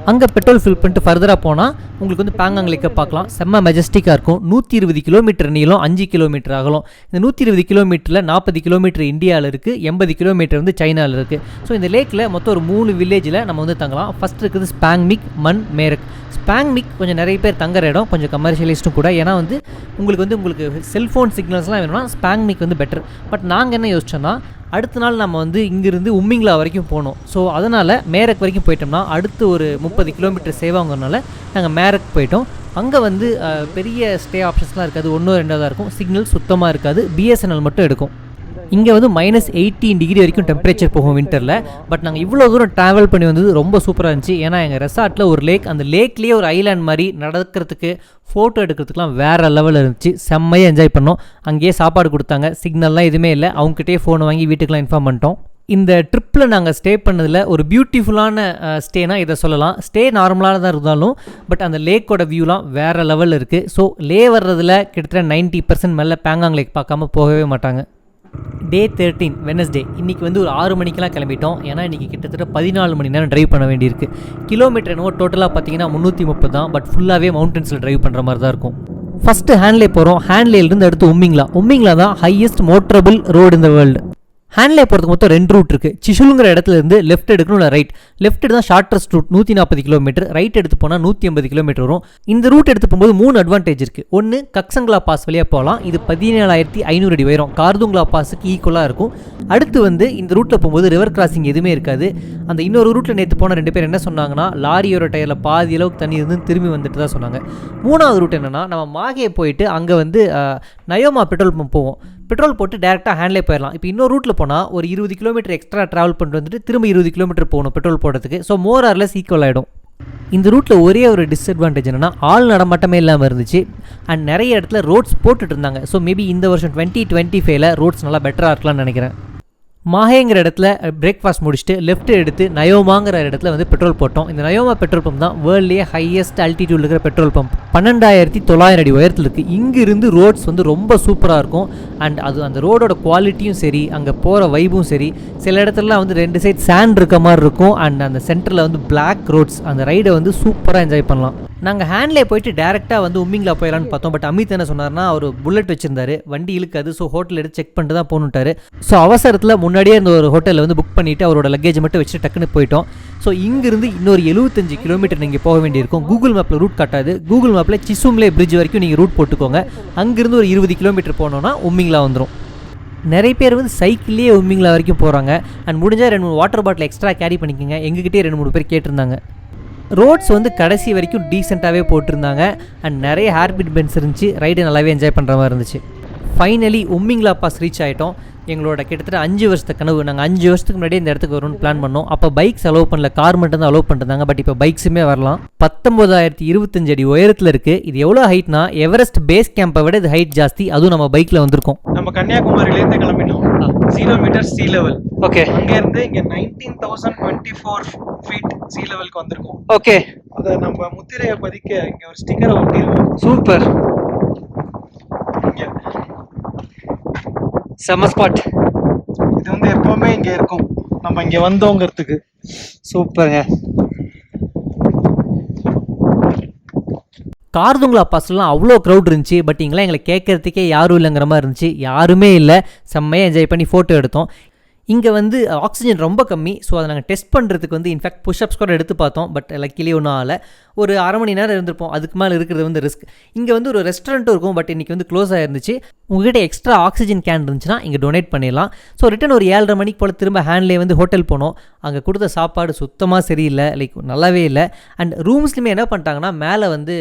அங்கே பெட்ரோல் ஃபில் பண்ணிட்டு ஃபர்தராக போனால் உங்களுக்கு வந்து பேங்காங் லேக்கை பார்க்கலாம். செம்ம மெஜஸ்டிக்காக இருக்கும். நூற்றி இருபது கிலோமீட்டர் நீளம் அஞ்சு கிலோமீட்டர் ஆகலாம் இந்த நூற்றி இருபது கிலோமீட்டரில் நாற்பது கிலோமீட்டர் இந்தியாவில் இருக்குது எண்பது கிலோமீட்டர் வந்து சைனாவில் இருக்குது ஸோ இந்த லேக்கில் மொத்தம் ஒரு மூணு வில்லேஜில் நம்ம வந்து தங்கலாம். ஃபஸ்ட் இருக்குது ஸ்பாங்மிக் மண் மேரக் ஸ்பாங்மிக் கொஞ்சம் நிறைய பேர் தங்குற இடம் கொஞ்சம் கமர்ஷியலிஸ்ட்டும் கூட. ஏன்னா வந்து உங்களுக்கு வந்து உங்களுக்கு செல்ஃபோன் சிக்னல்ஸ்லாம் வேணும்னா ஸ்பாங்மிக் வந்து பெட்டர் பட் நாங்கள் என்ன யோசிச்சோன்னா அடுத்த நாள் நம்ம வந்து இங்கிருந்து உம்மிங்லா வரைக்கும் போனோம். ஸோ அதனால் மேரக் வரைக்கும் போயிட்டோம்னா அடுத்து ஒரு முப்பது கிலோமீட்டர் சேவாங்கிறனால நாங்கள் மேரக் போயிட்டோம். அங்கே வந்து பெரிய ஸ்டே ஆப்ஷன்ஸ்லாம் இருக்காது. ஒன்றோ ரெண்டோ தான் இருக்கும். சிக்னல் சுத்தமாக இருக்காது. பிஎஸ்என்எல் மட்டும் எடுக்கும். இங்கே வந்து மைனஸ் எயிட்டீன் டிகிரி வரைக்கும் டெம்பரேச்சர் போகும் வின்டரில் பட் நாங்கள் இவ்வளோ தூரம் ட்ராவல் பண்ணி வந்தது ரொம்ப சூப்பராக இருந்துச்சு. ஏன்னா எங்கள் ரெசார்ட்டில் ஒரு லேக் அந்த லேக்லேயே ஒரு ஐலாண்ட் மாதிரி நடக்கிறதுக்கு ஃபோட்டோ எடுக்கிறதுக்குலாம் வேறு லெவலில் இருந்துச்சு. செம்மையாக என்ஜாய் பண்ணோம். அங்கேயே சாப்பாடு கொடுத்தாங்க. சிக்னல்லாம் எதுவுமே இல்லை. அவங்ககிட்டயே ஃபோன் வாங்கி வீட்டுக்குலாம் இன்ஃபார்ம் பண்ணிட்டோம். இந்த ட்ரிப்பில் நாங்கள் ஸ்டே பண்ணதில் ஒரு பியூட்டிஃபுல்லான ஸ்டேனா இதை சொல்லலாம். ஸ்டே நார்மலாக தான் இருந்தாலும் பட் அந்த லேக்கோட வியூலாம் வேறு லெவலில் இருக்குது ஸோ லே வர்றதில் கிட்டத்தட்ட 90% பர்சன்ட் மேலே பேங்காங் லேக் பார்க்காம போகவே மாட்டாங்க. டே தேர்ட்டீன் வெனஸ்டே இன்றைக்கி வந்து ஒரு ஆறு மணிக்கெலாம் கிளம்பிட்டோம். ஏன்னா இன்றைக்கி கிட்டத்தட்ட பதினாலு மணி நேரம் ட்ரைவ் பண்ண வேண்டியிருக்கு. கிலோமீட்டர் என்னவோ டோட்டலாக பார்த்தீங்கன்னா முந்நூற்றி முப்பது தான். பட் ஃபுல்லாகவே மவுண்டன்ஸில் ட்ரைவ் பண்ணுற மாதிரி தான் இருக்கும். ஃபஸ்ட்டு ஹேண்ட்லே போகிறோம் ஹேண்ட்லேருந்து அடுத்து உம்மிங்லா உம்மிங்லா தான் ஹையஸ்ட் மோட்டரபிள் ரோடு இந்த வேர்ல்டு ஹேண்ட்லே போகிறதுக்கு மொத்தம் ரெண்டு ரூட் இருக்குது சிஷுலுங்கிற இடத்துல இருந்து லெஃப்ட் எடுக்கணும் இல்லை ரைட் லெஃப்ட் தான் ஷார்ட்டஸ்ட் ரூட் நூற்றி நாற்பது கிலோமீட்டர் ரைட் எடுத்து போனால் நூற்றி ஐம்பது கிலோமீட்டர் வரும். இந்த ரூட் எடுத்து போகும்போது மூணு அட்வான்டேஜ் இருக்குது ஒன்று கக்சங்களா பாஸ் வழியாக போகலாம். இது பதினேழாயிரத்தி ஐநூறு அடி உயரம். கார்துங்களா பாஸுக்கு ஈக்குவலாக இருக்கும். அடுத்து வந்து இந்த ரூட்டில் போகும்போது ரிவர் கிராசிங் எதுவுமே இருக்காது. அந்த இன்னொரு ரூட்டில் நேற்று போன ரெண்டு பேர் என்ன சொன்னாங்கன்னா லாரியோட டயரில் பாதி அளவுக்கு தண்ணி இருந்து திரும்பி வந்துட்டு தான் சொன்னாங்க. மூணாவது ரூட் என்னன்னா நம்ம மாகே போயிட்டு அங்கே வந்து நயோமா பெட்ரோல் பம்ப் போவோம். பெட்ரோல் போட்டு டேரெக்டாக ஹேண்ட்லே போயிடலாம் இப்போ இன்னொரு ரூட்டில் போனால் ஒரு இருபது கிலோமீட்டர் எக்ஸ்ட்ரா ட்ராவல் பண்ணிட்டு வந்துட்டு திரும்ப இருபது கிலோமீட்டர் போகணும் பெட்ரோல் போடுறதுக்கு. ஸோ மோர் ஆர்லெஸ் ஈக்குவல் ஆகிடும் இந்த ரூட்டில் ஒரே ஒரு டிஸ்அட்வான்டேஜ் என்னன்னா ஆள் நடமாட்டமே இல்லாமல் இருந்துச்சு. அண்ட் நிறைய இடத்துல ரோட்ஸ் போட்டுட்டு இருந்தாங்க. ஸோ மேபி இந்த வருஷம் டுவெண்ட்டி டுவெண்ட்டி ஃபைவ்ல ரோட்ஸ் நல்லா பெட்டராக இருக்கலாம்னு நினைக்கிறேன். மாஹேங்கிற இடத்துல பிரேக்ஃபாஸ்ட் முடிச்சுட்டு லெஃப்ட் எடுத்து நயோமாங்கிற இடத்துல வந்து பெட்ரோல் போட்டோம். இந்த நயோமா பெட்ரோல் பம்ப் தான் வேர்ல்ட்லேயே ஹையஸ்ட் அல்டிடியூட் இருக்கிற பெட்ரோல் பம்ப் பன்னெண்டாயிரத்தி தொள்ளாயிரம் அடி உயரத்தில் இருக்குது இங்கிருந்து ரோட்ஸ் வந்து ரொம்ப சூப்பராக இருக்கும். அண்ட் அது அந்த ரோடோட குவாலிட்டியும் சரி அங்கே போகிற வைபும் சரி. சில இடத்துலலாம் வந்து ரெண்டு சைட் சேண்ட் இருக்க மாதிரி இருக்கும். அண்ட் அந்த சென்டரில் வந்து பிளாக் ரோட்ஸ் அந்த ரைடை வந்து சூப்பராக என்ஜாய் பண்ணலாம். நாங்கள் ஹேண்ட்லே போயிட்டு டேரெக்டாக வந்து உம்மிங்கில் போயிடலான்னு பார்த்தோம். பட் அமித் என்ன சொன்னார்னா அவர் புல்லட் வச்சிருந்தாரு. வண்டி இழுக்காது ஸோ ஹோட்டல் எடுத்து செக் பண்ணிட்டு தான் போகணுட்டாரு ஸோ அவசரத்தில் முன்னாடியே இந்த ஒரு ஹோட்டலில் வந்து புக் பண்ணிவிட்டு அவரோட லக்கேஜ் மட்டும் வச்சுட்டு டக்குன்னு போயிட்டோம். ஸோ இங்கிருந்து இன்னொரு எழுபத்தஞ்சு கிலோமீட்டர் நீங்கள் போக வேண்டியிருக்கும். கூகுள் மேப்பில் ரூட் காட்டாது. கூகுள் மேப்பில் சிசும்லே பிரிட்ஜ் வரைக்கும் நீங்கள் ரூட் போட்டுக்கோங்க. அங்கிருந்து ஒரு இருபது கிலோமீட்டர் போனோன்னா உம்மிங்களா வந்துடும் நிறைய பேர் வந்து சைக்கிள்லேயே உம்மிங்களா வரைக்கும் போகிறாங்க அண்ட் முடிஞ்சால் ரெண்டு மூணு வாட்டர் பாட்டில் எக்ஸ்ட்ரா கேரி பண்ணிக்கோங்க. எங்ககிட்டயே ரெண்டு மூணு பேர் கேட்டிருந்தாங்க. ரோட்ஸ் வந்து கடைசி வரைக்கும் டீசெண்டாகவே போட்டிருந்தாங்க. அண்ட் நிறைய ஹேர்பிட் பென்ஸ் இருந்துச்சு. ரைடு நல்லாவே என்ஜாய் பண்ணுற மாதிரி இருந்துச்சு. ஃபைனலி உம்மிங்லா பாஸ் ரீச் ஆகிட்டோம் எங்களோட கிட்டத்தட்ட அஞ்சு வருஷத்து கனவு. நாங்கள் அஞ்சு வருஷத்துக்கு முன்னாடியே இந்த இடத்துக்கு வரும்னு பிளான் பண்ணோம். அப்போ பைக்ஸ் அலோவ் பண்ணல. கார் மட்டும் தான் அலோவ் பண்ணிருந்தாங்க. பட் இப்போ பைக்ஸுமே வரலாம். பத்தொம்போதாயிரத்தி இருபத்தஞ்சு அடி உயரத்தில் இருக்குது இது எவ்வளோ ஹைட்னா எவரெஸ்ட் பேஸ் கேம்பை விட இது ஹைட் ஜாஸ்தி. அதுவும் நம்ம பைக்கில் வந்திருக்கோம். நம்ம கன்னியாகுமரியிலேருந்து கிளம்பினோம் zero metre sea level okay அங்க இருந்து இங்க nineteen thousand twenty four feet sea லெவலுக்கு வந்திருக்கோம். ஓகே அதை நம்ம முத்திரையை பதிக்க இங்க ஒரு ஸ்டிக்கரை ஒட்டியிருக்கோம் சூப்பர் இங்க. செம்ம ஸ்பாட் இது வந்து எப்பவுமே இங்க இருக்கும். நம்ம இங்க வந்தோங்கிறதுக்கு. சூப்பருங்க. கார்துங்களா பாஸ்லாம் அவ்வளோ க்ரௌட் இருந்துச்சு பட் இங்கெல்லாம் எங்களை கேட்கறதுக்கே யாரும் இல்லைங்கிற மாதிரி இருந்துச்சு. யாருமே இல்லை. செம்மையாக என்ஜாய் பண்ணி ஃபோட்டோ எடுத்தோம். இங்கே வந்து ஆக்சிஜன் ரொம்ப கம்மி ஸோ அதை நாங்கள் டெஸ்ட் பண்ணுறதுக்கு வந்து இன்ஃபேக்ட் புஷ்அப்ஸ் கூட எடுத்து பார்த்தோம் பட் லக்கிலி ஒன்றும் ஆகலை. ஒரு அரை மணி நேரம் இருந்திருப்போம். அதுக்கு மேலே இருக்கிறது வந்து ரிஸ்க் இங்கே வந்து ஒரு ரெஸ்டாரண்ட்டும் இருக்கும் பட் இன்றைக்கி வந்து க்ளோஸ் ஆயிருந்துச்சு. உங்ககிட்ட எக்ஸ்ட்ரா ஆக்சிஜன் கேன் இருந்துச்சுன்னா இங்கே டொனேட் பண்ணிடலாம். ஸோ ரிட்டன் ஒரு ஏழரை மணிக்கு போல் திரும்ப ஹேண்ட்லேயே வந்து ஹோட்டல் போனோம். அங்கே கொடுத்த சாப்பாடு சுத்தமாக சரியில்லை லைக் நல்லாவே இல்லை. அண்ட் ரூம்ஸ்லையுமே என்ன பண்ணிட்டாங்கன்னா மேலே வந்து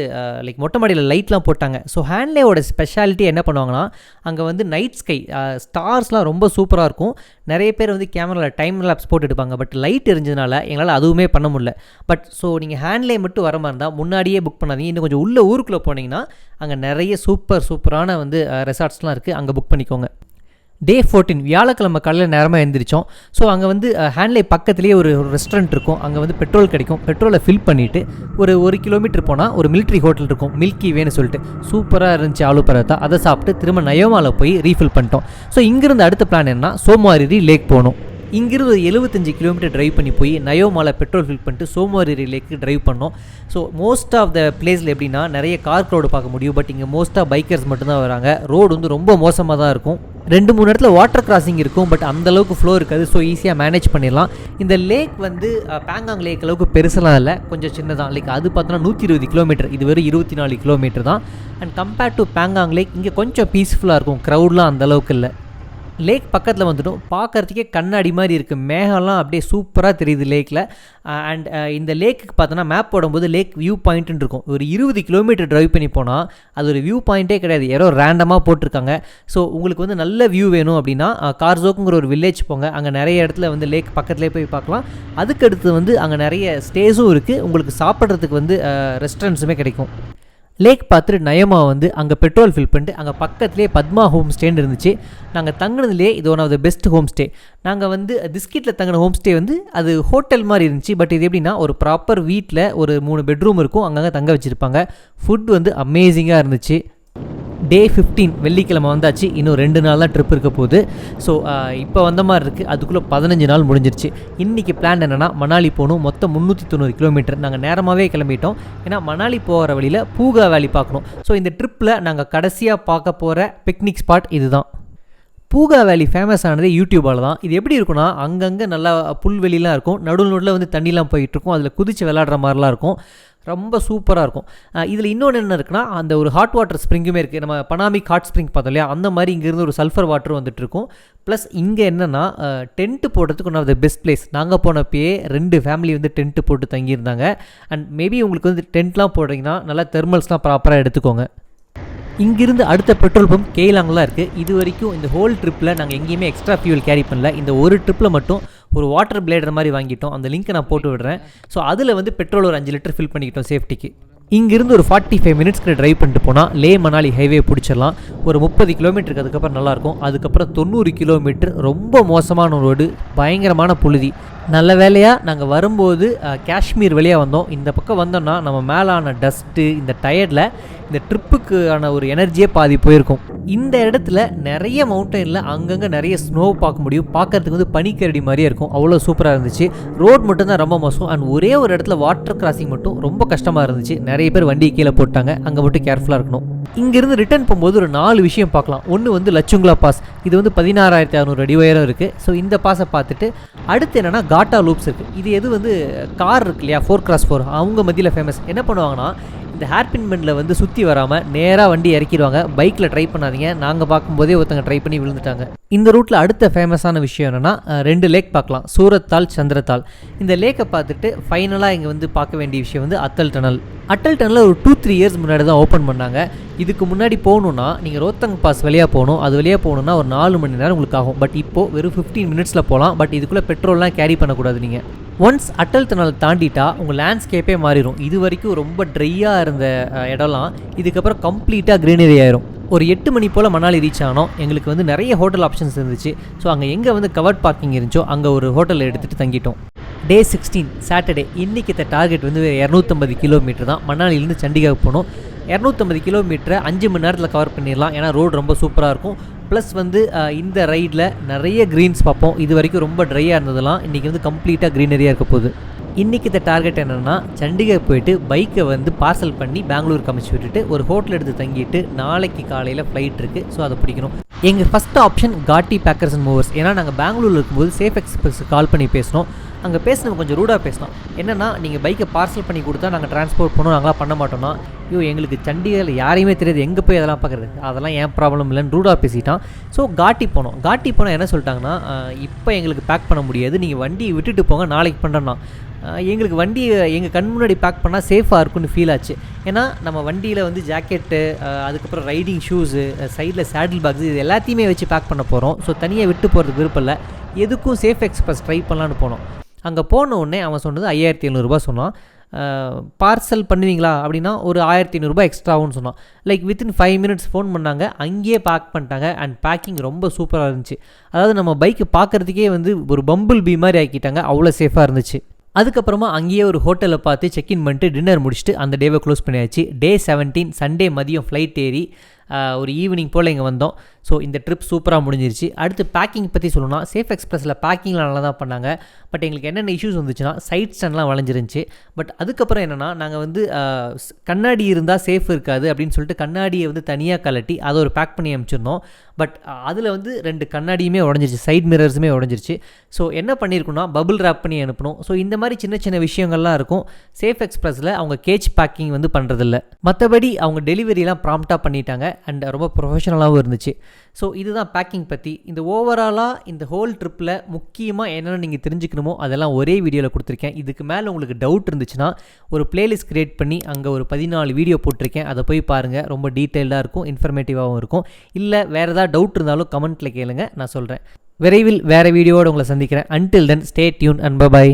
லைக் மொட்டை மாடியில் லைட்லாம் போட்டாங்க. ஸோ ஹேண்ட்லேயோட ஸ்பெஷாலிட்டி என்ன பண்ணுவாங்கன்னா அங்கே வந்து நைட் ஸ்கை ஸ்டார்ஸ்லாம் ரொம்ப சூப்பராக இருக்கும். நிறைய பேர் வந்து கேமராவில் டைம் லேப்ஸ் போட்டு எடுப்பாங்க பட் லைட் எரிஞ்சதுனால எங்களால் அதுவுமே பண்ண முடியல. பட் ஸோ நீங்கள் ஹேண்ட்லே மட்டும் வர மாதிரி இருந்தால் முன்னாடியே புக் பண்ணாதீங்க. இன்னும் கொஞ்சம் உள்ள ஊருக்குள்ளே போனீங்கன்னா அங்கே நிறைய சூப்பர் சூப்பரான வந்து ரெசார்ட்ஸ்லாம் இருக்குது அங்கே புக் பண்ணிக்கோங்க. டே ஃபோர்டீன் வியாழக்கிழமை காலையில் நேரமாக எழுந்திரிச்சோம் ஸோ அங்கே வந்து ஹேண்ட்லே பக்கத்துலேயே ஒரு ரெஸ்டாரண்ட் இருக்கும். அங்கே வந்து பெட்ரோல் கிடைக்கும். பெட்ரோலை ஃபில் பண்ணிவிட்டு ஒரு ஒரு கிலோமீட்டர் போனால் ஒரு மிலிட்ரி ஹோட்டல் இருக்கும். மில்கி வேன்னு சொல்லிட்டு. சூப்பராக இருந்துச்சு ஆலு பரோட்டா. அதை சாப்பிட்டு திரும்ப நயோமாவில் போய் ரீஃபில் பண்ணிட்டோம். ஸோ இங்கேருந்து அடுத்த பிளான் என்ன சோமாரிரி லேக் போகணும். இங்கிருந்து ஒரு எழுபத்தஞ்சு கிலோமீட்டர் டிரைவ் பண்ணி போய் நயோமாவில் பெட்ரோல் ஃபில் பண்ணிட்டு சோமவாரி லேக்கு டிரைவ் பண்ணோம். ஸோ மோஸ்ட் ஆஃப் த பிளேஸில் எப்படின்னா நிறைய கார் க்ரௌடு பார்க்க முடியும். பட் இங்கே மோஸ்ட்டாக பைக்கர்ஸ் மட்டும்தான் வராங்க. ரோடு வந்து ரொம்ப மோசமாக தான் இருக்கும். ரெண்டு மூணு இடத்துல வாட்டர் கிராசிங் இருக்கும். பட் அந்தளவுக்கு ஃப்ளோ இருக்காது. ஸோ ஈஸியாக மேனேஜ் பண்ணிடலாம். இந்த லேக் வந்து பேங்காங் லேக் அளவுக்கு பெருசெல்லாம் இல்லை. கொஞ்சம் சின்னதான். லைக் அது பார்த்தோன்னா நூற்றி இருபது கிலோமீட்டர் இது வெறும் இருபத்தி நாலு கிலோமீட்டர் தான். And compared to Pangong lake இங்கே கொஞ்சம் பீஸ்ஃபுல்லாக இருக்கும். க்ரௌட்லாம் அந்தளவுக்கு இல்லை. லேக் பக்கத்தில் வந்துட்டும் பார்க்கறதுக்கே கண்ணாடி மாதிரி இருக்குது மேகம்லாம் அப்படியே சூப்பராக தெரியுது லேக்கில் அண்ட் இந்த லேக்குக்கு பார்த்தோன்னா மேப் போடும்போது லேக் வியூ பாயிண்ட்டுன்னு இருக்கும். ஒரு இருபது கிலோமீட்டர் ட்ரைவ் பண்ணி போனால் அது ஒரு வியூ பாயிண்ட்டே கிடையாது. யாரோ ரேண்டமாக போட்டிருக்காங்க. ஸோ உங்களுக்கு வந்து நல்ல வியூ வேணும் அப்படின்னா கார்ஜோக்குங்கிற ஒரு வில்லேஜ் போங்க. அங்கே நிறைய இடத்துல வந்து லேக் பக்கத்துலேயே போய் பார்க்கலாம். அதுக்கடுத்து வந்து அங்கே நிறைய ஸ்டேஸும் இருக்குது உங்களுக்கு சாப்பிட்றதுக்கு வந்து ரெஸ்டாரண்ட்ஸுமே கிடைக்கும். லேக் பார்த்துட்டு நயமா வந்து அங்கே பெட்ரோல் ஃபில் பண்ணிட்டு அங்கே பக்கத்துலேயே பத்மா ஹோம் ஸ்டேன்னு இருந்துச்சு. நாங்கள் தங்கினதுலேயே இது one of the best home stay நாங்கள் வந்து பிஸ்கெட்டில் தங்கின ஹோம் ஸ்டே வந்து அது ஹோட்டல் மாதிரி இருந்துச்சு. பட் இது எப்படின்னா ஒரு ப்ராப்பர் வீட்டில் ஒரு மூணு பெட்ரூம் இருக்கும். அங்கங்கே தங்க வச்சுருப்பாங்க. ஃபுட் வந்து அமேசிங்காக இருந்துச்சு. டே 15 வெள்ளிக்கிழமை வந்தாச்சு. இன்னும் ரெண்டு நாள் தான் ட்ரிப் இருக்க போகுது. ஸோ இப்போ வந்த மாதிரி இருக்குது அதுக்குள்ளே பதினஞ்சு நாள் முடிஞ்சிருச்சு. இன்றைக்கி பிளான் என்னென்னா மணாலி போகணும். மொத்தம் முந்நூற்றி தொண்ணூறு கிலோமீட்டர் நாங்கள் நேரமாகவே கிளம்பிட்டோம். ஏன்னா மணாலி போகிற வழியில் பூகா வேலி பார்க்கணும். ஸோ இந்த ட்ரிப்பில் நாங்கள் கடைசியாக பார்க்க போகிற பிக்னிக் ஸ்பாட் இதுதான். பூகா வேலி ஃபேமஸ் ஆனது யூடியூபால் தான். இது எப்படி இருக்கும்னா அங்கங்கே நல்லா புல்வெளிலாம் இருக்கும். நடுவில் நடுவில் வந்து தண்ணிலாம் போயிட்டுருக்கும் அதில் குதித்து விளாடுற மாதிரிலாம் இருக்கும். ரொம்ப சூப்பராக இருக்கும். இதில் இன்னொன்று என்ன இருக்குன்னா அந்த ஒரு ஹாட் வாட்டர் ஸ்ப்ரிங்குமே இருக்குது நம்ம பனாமிக் ஹாட் ஸ்ப்ரிங் பார்த்தோம் இல்லையா? அந்த மாதிரி இங்கேருந்து ஒரு சல்ஃபர் வாட்டர் வந்துட்டு இருக்கும். ப்ளஸ் இங்கே என்னென்னா டென்ட்டு போடுறதுக்கு one of the best place நாங்கள் போனப்பயே ரெண்டு ஃபேமிலி வந்து டென்ட்டு போட்டு தங்கியிருந்தாங்க. அண்ட் மேபி உங்களுக்கு வந்து டென்ட்லாம் போடுறீங்கன்னா நல்லா தெர்மல்ஸ்லாம் ப்ராப்பராக எடுத்துக்கோங்க. இங்கிருந்து அடுத்த பெட்ரோல் பம்ப் கேலாங்லாம் இருக்குது இது வரைக்கும் இந்த ஹோல் ட்ரிப்பில் நாங்கள் எங்கேயுமே எக்ஸ்ட்ரா ஃபியூல் கேரி பண்ணல. இந்த ஒரு ட்ரிப்பில் மட்டும் ஒரு வாட்டர் பிளேடர் மாதிரி வாங்கிட்டோம். அந்த லிங்க்கை நான் போட்டு விடுறேன். ஸோ அதில் வந்து பெட்ரோல் ஒரு அஞ்சு லிட்டர் ஃபில் பண்ணிக்கிட்டோம் சேஃப்டிக்கு இங்கிருந்து ஒரு ஃபார்ட்டி ஃபைவ் மினிட்ஸ்க்கு ட்ரைவ் பண்ணிட்டு போனால் லே மணாலி ஹைவே பிடிச்சிடலாம். ஒரு முப்பது கிலோமீட்டருக்கு அதுக்கப்புறம் நல்லாயிருக்கும் அதுக்கப்புறம் தொண்ணூறு கிலோமீட்டர் ரொம்ப மோசமான ரோடு பயங்கரமான புழுதி. நல்ல வேலையாக நாங்கள் வரும்போது காஷ்மீர் வழியாக வந்தோம். இந்த பக்கம் வந்தோம்னா நம்ம மேலான டஸ்ட்டு இந்த டயர்டில் இந்த ட்ரிப்புக்கான ஒரு எனர்ஜியே பாதி போயிருக்கும். இந்த இடத்துல நிறைய மவுண்டனில் அங்கங்கே நிறைய ஸ்னோ பார்க்க முடியும். பார்க்கறதுக்கு வந்து பனிக்கரடி மாதிரியே இருக்கும். அவ்வளோ சூப்பராக இருந்துச்சு. ரோட் மட்டும் தான் ரொம்ப மோசம். அண்ட் ஒரே ஒரு இடத்துல வாட்டர் கிராசிங் மட்டும் ரொம்ப கஷ்டமாக இருந்துச்சு. நிறைய பேர் வண்டியை கீழே போட்டாங்க. அங்கே மட்டும் கேர்ஃபுல்லாக இருக்கணும். இங்கேருந்து ரிட்டர்ன் போகும்போது ஒரு நாலு விஷயம் பார்க்கலாம். ஒன்று வந்து லச்சுங்குலா பாஸ். இது வந்து பதினாறாயிரத்தி அறநூறு அடி உயரம் இருக்குது ஸோ இந்த பாஸை பார்த்துட்டு அடுத்து என்னென்னா காட்டா லூப்ஸ் இருக்குது இது எது வந்து கார் இருக்கு இல்லையா? ஃபோர் கிராஸ் ஃபோர் அவங்க மத்தியில் ஃபேமஸ் என்ன பண்ணுவாங்கன்னா இந்த ஹேர்பின் பெண்டில் வந்து சுற்றி வராமல் நேராக வண்டி இறக்கிடுவாங்க. பைக்கில் ட்ரை பண்ணாதீங்க. நாங்கள் பார்க்கும்போதே ஒருத்தங்க ட்ரை பண்ணி விழுந்துட்டாங்க. இந்த ரூட்டில் அடுத்த ஃபேமஸான விஷயம் என்னென்னா ரெண்டு லேக் பார்க்கலாம். சூரத்தால் சந்திரத்தால். இந்த லேக்கை பார்த்துட்டு ஃபைனலாக இங்கே வந்து பார்க்க வேண்டிய விஷயம் வந்து அத்தல் டனல் அட்டல் டனலில் ஒரு டூ த்ரீ இயர்ஸ் முன்னாடி தான் ஓப்பன் பண்ணாங்க. இதுக்கு முன்னாடி போகணுன்னா நீங்கள் ரோத்தங் பாஸ் வழியாக போகணும். அது வழியாக போகணுன்னா ஒரு நாலு மணி நேரம் உங்களுக்கு ஆகும். பட் இப்போது வெறும் ஃபிஃப்டீன் மினிட்ஸில் போகலாம். பட் இதுக்குள்ளே பெட்ரோல்லாம் கேரி பண்ணக்கூடாது நீங்கள் ஒன்ஸ் அட்டல் டனல் தாண்டிட்டா உங்கள் லேண்ட்ஸ்கேப்பே மாறிடும் இது வரைக்கும் ரொம்ப ட்ரையாக இருந்த இடம்லாம் இதுக்கப்புறம் கம்ப்ளீட்டாக க்ரீனரி ஆயிரும். ஒரு எட்டு மணி போல் மணாலி ரீச் ஆனோம். எங்களுக்கு வந்து நிறைய ஹோட்டல் ஆப்ஷன்ஸ் இருந்துச்சு. ஸோ அங்கே எங்கே வந்து கவர்ட் பார்க்கிங் இருந்துச்சோ அங்கே ஒரு ஹோட்டலில் எடுத்துகிட்டு தங்கிட்டோம். டே சிக்ஸ்டீன் சாட்டர்டே இன்றைக்கி டார்கெட் வந்து இரநூத்தம்பது கிலோமீட்டர் தான். மணாலிலேருந்து சண்டிகாவுக்கு போகணும் இரநூத்தம்பது கிலோமீட்டரை அஞ்சு மணி நேரத்தில் கவர் பண்ணிடலாம். ஏன்னா ரோடு ரொம்ப சூப்பராக இருக்கும். ப்ளஸ் வந்து இந்த ரைடில் நிறைய க்ரீன்ஸ் பார்ப்போம். இது வரைக்கும் ரொம்ப ட்ரையாக இருந்ததெல்லாம் இன்றைக்கி வந்து கம்ப்ளீட்டாக க்ரீனரியாக இருக்க போகுது. இன்றைக்கி இந்த டார்கெட் என்னென்னா சண்டிகர் போயிட்டு பைக்கை வந்து பார்சல் பண்ணி பெங்களூருக்கு அமைச்சு விட்டுட்டு ஒரு ஹோட்டல் எடுத்து தங்கிட்டு நாளைக்கு காலையில் ஃப்ளைட் இருக்குது ஸோ அதை பிடிக்கணும். எங்கள் ஃபஸ்ட் ஆப்ஷன் காட்டி பேக்கர்ஸ் அண்ட் மூவர்ஸ் ஏன்னா நாங்கள் பெங்களூரில் இருக்கும்போது சேஃப் எக்ஸ்பிரஸ் கால் பண்ணி பேசினோம். அங்கே பேசினவங்க கொஞ்சம் ரூடாக பேசலாம். என்னென்னா நீங்கள் பைக்கை பார்சல் பண்ணி கொடுத்தா நாங்கள் டிரான்ஸ்போர்ட் பண்ணோம் நாங்களாம் பண்ண மாட்டோம்னா ஐயோ எங்களுக்கு சண்டிகரில் யாரையுமே தெரியாது எங்கே போய் அதெல்லாம் பார்க்குறது? அதெல்லாம் ஏன் ப்ராப்ளம் இல்லைன்னு ரூடாக பேசிட்டான். ஸோ காட்டி போனோம். காட்டி போனால் என்ன சொல்லிட்டாங்கன்னா இப்போ எங்களுக்கு பேக் பண்ண முடியாது. நீங்கள் வண்டியை விட்டுட்டு போங்க நாளைக்கு பண்ணுறோன்னா எங்களுக்கு வண்டி எங்கள் கண் முன்னாடி பேக் பண்ணால் சேஃபாக இருக்கும்னு ஃபீல் ஆச்சு. ஏன்னா நம்ம வண்டியில் வந்து ஜாக்கெட்டு அதுக்கப்புறம் ரைடிங் ஷூஸு சைடில் சேடில் பாக்ஸு இது எல்லாத்தையுமே வச்சு பேக் பண்ண போகிறோம் ஸோ தனியாக விட்டு போகிறதுக்கு விருப்பம் இல்லை. எதுக்கும் சேஃப் எக்ஸ்பிரஸ் ட்ரை பண்ணலான்னு போனோம். அங்கே போன உடனே அவன் சொன்னது ஐயாயிரத்தி எழுநூறுபா சொன்னான். பார்சல் பண்ணுவீங்களா அப்படின்னா ஒரு ஆயிரத்தி ஐநூறுரூபா எக்ஸ்ட்ராவும் சொன்னான். Like within five minutes phone பண்ணாங்க. அங்கேயே பேக் பண்ணிட்டாங்க அண்ட் பேக்கிங் ரொம்ப சூப்பராக இருந்துச்சு. அதாவது நம்ம பைக்கு பார்க்குறதுக்கே வந்து ஒரு பம்பிள் பீ மாதிரி ஆக்கிட்டாங்க. அவ்வளோ சேஃபாக இருந்துச்சு. அதுக்கப்புறமா அங்கேயே ஒரு ஹோட்டலில் பார்த்து செக்இன் பண்ணிட்டு டின்னர் முடிச்சுட்டு அந்த டேவை க்ளோஸ் பண்ணியாச்சு. டே செவன்டீன் சண்டே மதியம் ஃப்ளைட் ஏறி ஒரு ஈவினிங் போல் இங்கே வந்தோம். ஸோ இந்த ட்ரிப் சூப்பராக முடிஞ்சிருச்சு. அடுத்து பேக்கிங் பற்றி சொல்லணும்னா சேஃப் எக்ஸ்பிரஸில் பேக்கிங்லாம் நல்லா தான் பண்ணாங்க. பட் எங்களுக்கு என்னென்ன இஷ்யூஸ் வந்துச்சுன்னா சைட் ஸ்டாண்ட்லாம் வளைஞ்சிருந்துச்சு. பட் அதுக்கப்புறம் என்னென்னா நாங்கள் வந்து கண்ணாடி இருந்தால் சேஃப் இருக்காது அப்படின்னு சொல்லிட்டு கண்ணாடியை வந்து தனியாக கலட்டி அதை ஒரு பேக் பண்ணி அனுப்பிச்சிருந்தோம் பட் அதில் வந்து ரெண்டு கண்ணாடியுமே உடஞ்சிருச்சு. சைட் மிரர்ஸுமே உடஞ்சிருச்சு. ஸோ என்ன பண்ணியிருக்கோம்னா பபுள் ரேப் பண்ணி அனுப்பணும் ஸோ இந்த மாதிரி சின்ன சின்ன விஷயங்கள்லாம் இருக்கும். சேஃப் எக்ஸ்பிரஸில் அவங்க கேஜ் பேக்கிங் வந்து பண்ணுறதில்ல மற்றபடி அவங்க டெலிவரிலாம் ப்ராம்ப்டாக பண்ணிட்டாங்க. அண்ட் ரொம்ப ப்ரொஃபஷனலாகவும் இருந்துச்சு. ஸோ இதுதான் பேக்கிங் பற்றி இந்த ஓவராலாக இந்த ஹோல் ட்ரிப்பில் முக்கியமாக என்னென்ன நீங்கள் தெரிஞ்சுக்கணுமோ அதெல்லாம் ஒரே வீடியோவில் கொடுத்துருக்கேன். இதுக்கு மேலே உங்களுக்கு டவுட் இருந்துச்சுன்னா ஒரு பிளேலிஸ்ட் க்ரியேட் பண்ணி அங்கே ஒரு பதினாலு வீடியோ போட்டிருக்கேன். அதை போய் பாருங்கள் ரொம்ப டீட்டெயில்டாக இருக்கும் இன்ஃபர்மேட்டிவாகவும் இருக்கும். இல்லை வேறு ஏதாவது டவுட் இருந்தாலும் கமெண்ட்டில் கேளுங்க. நான் சொல்கிறேன் விரைவில் வேறு வீடியோவோடு உங்களை சந்திக்கிறேன். Until then stay tuned and bye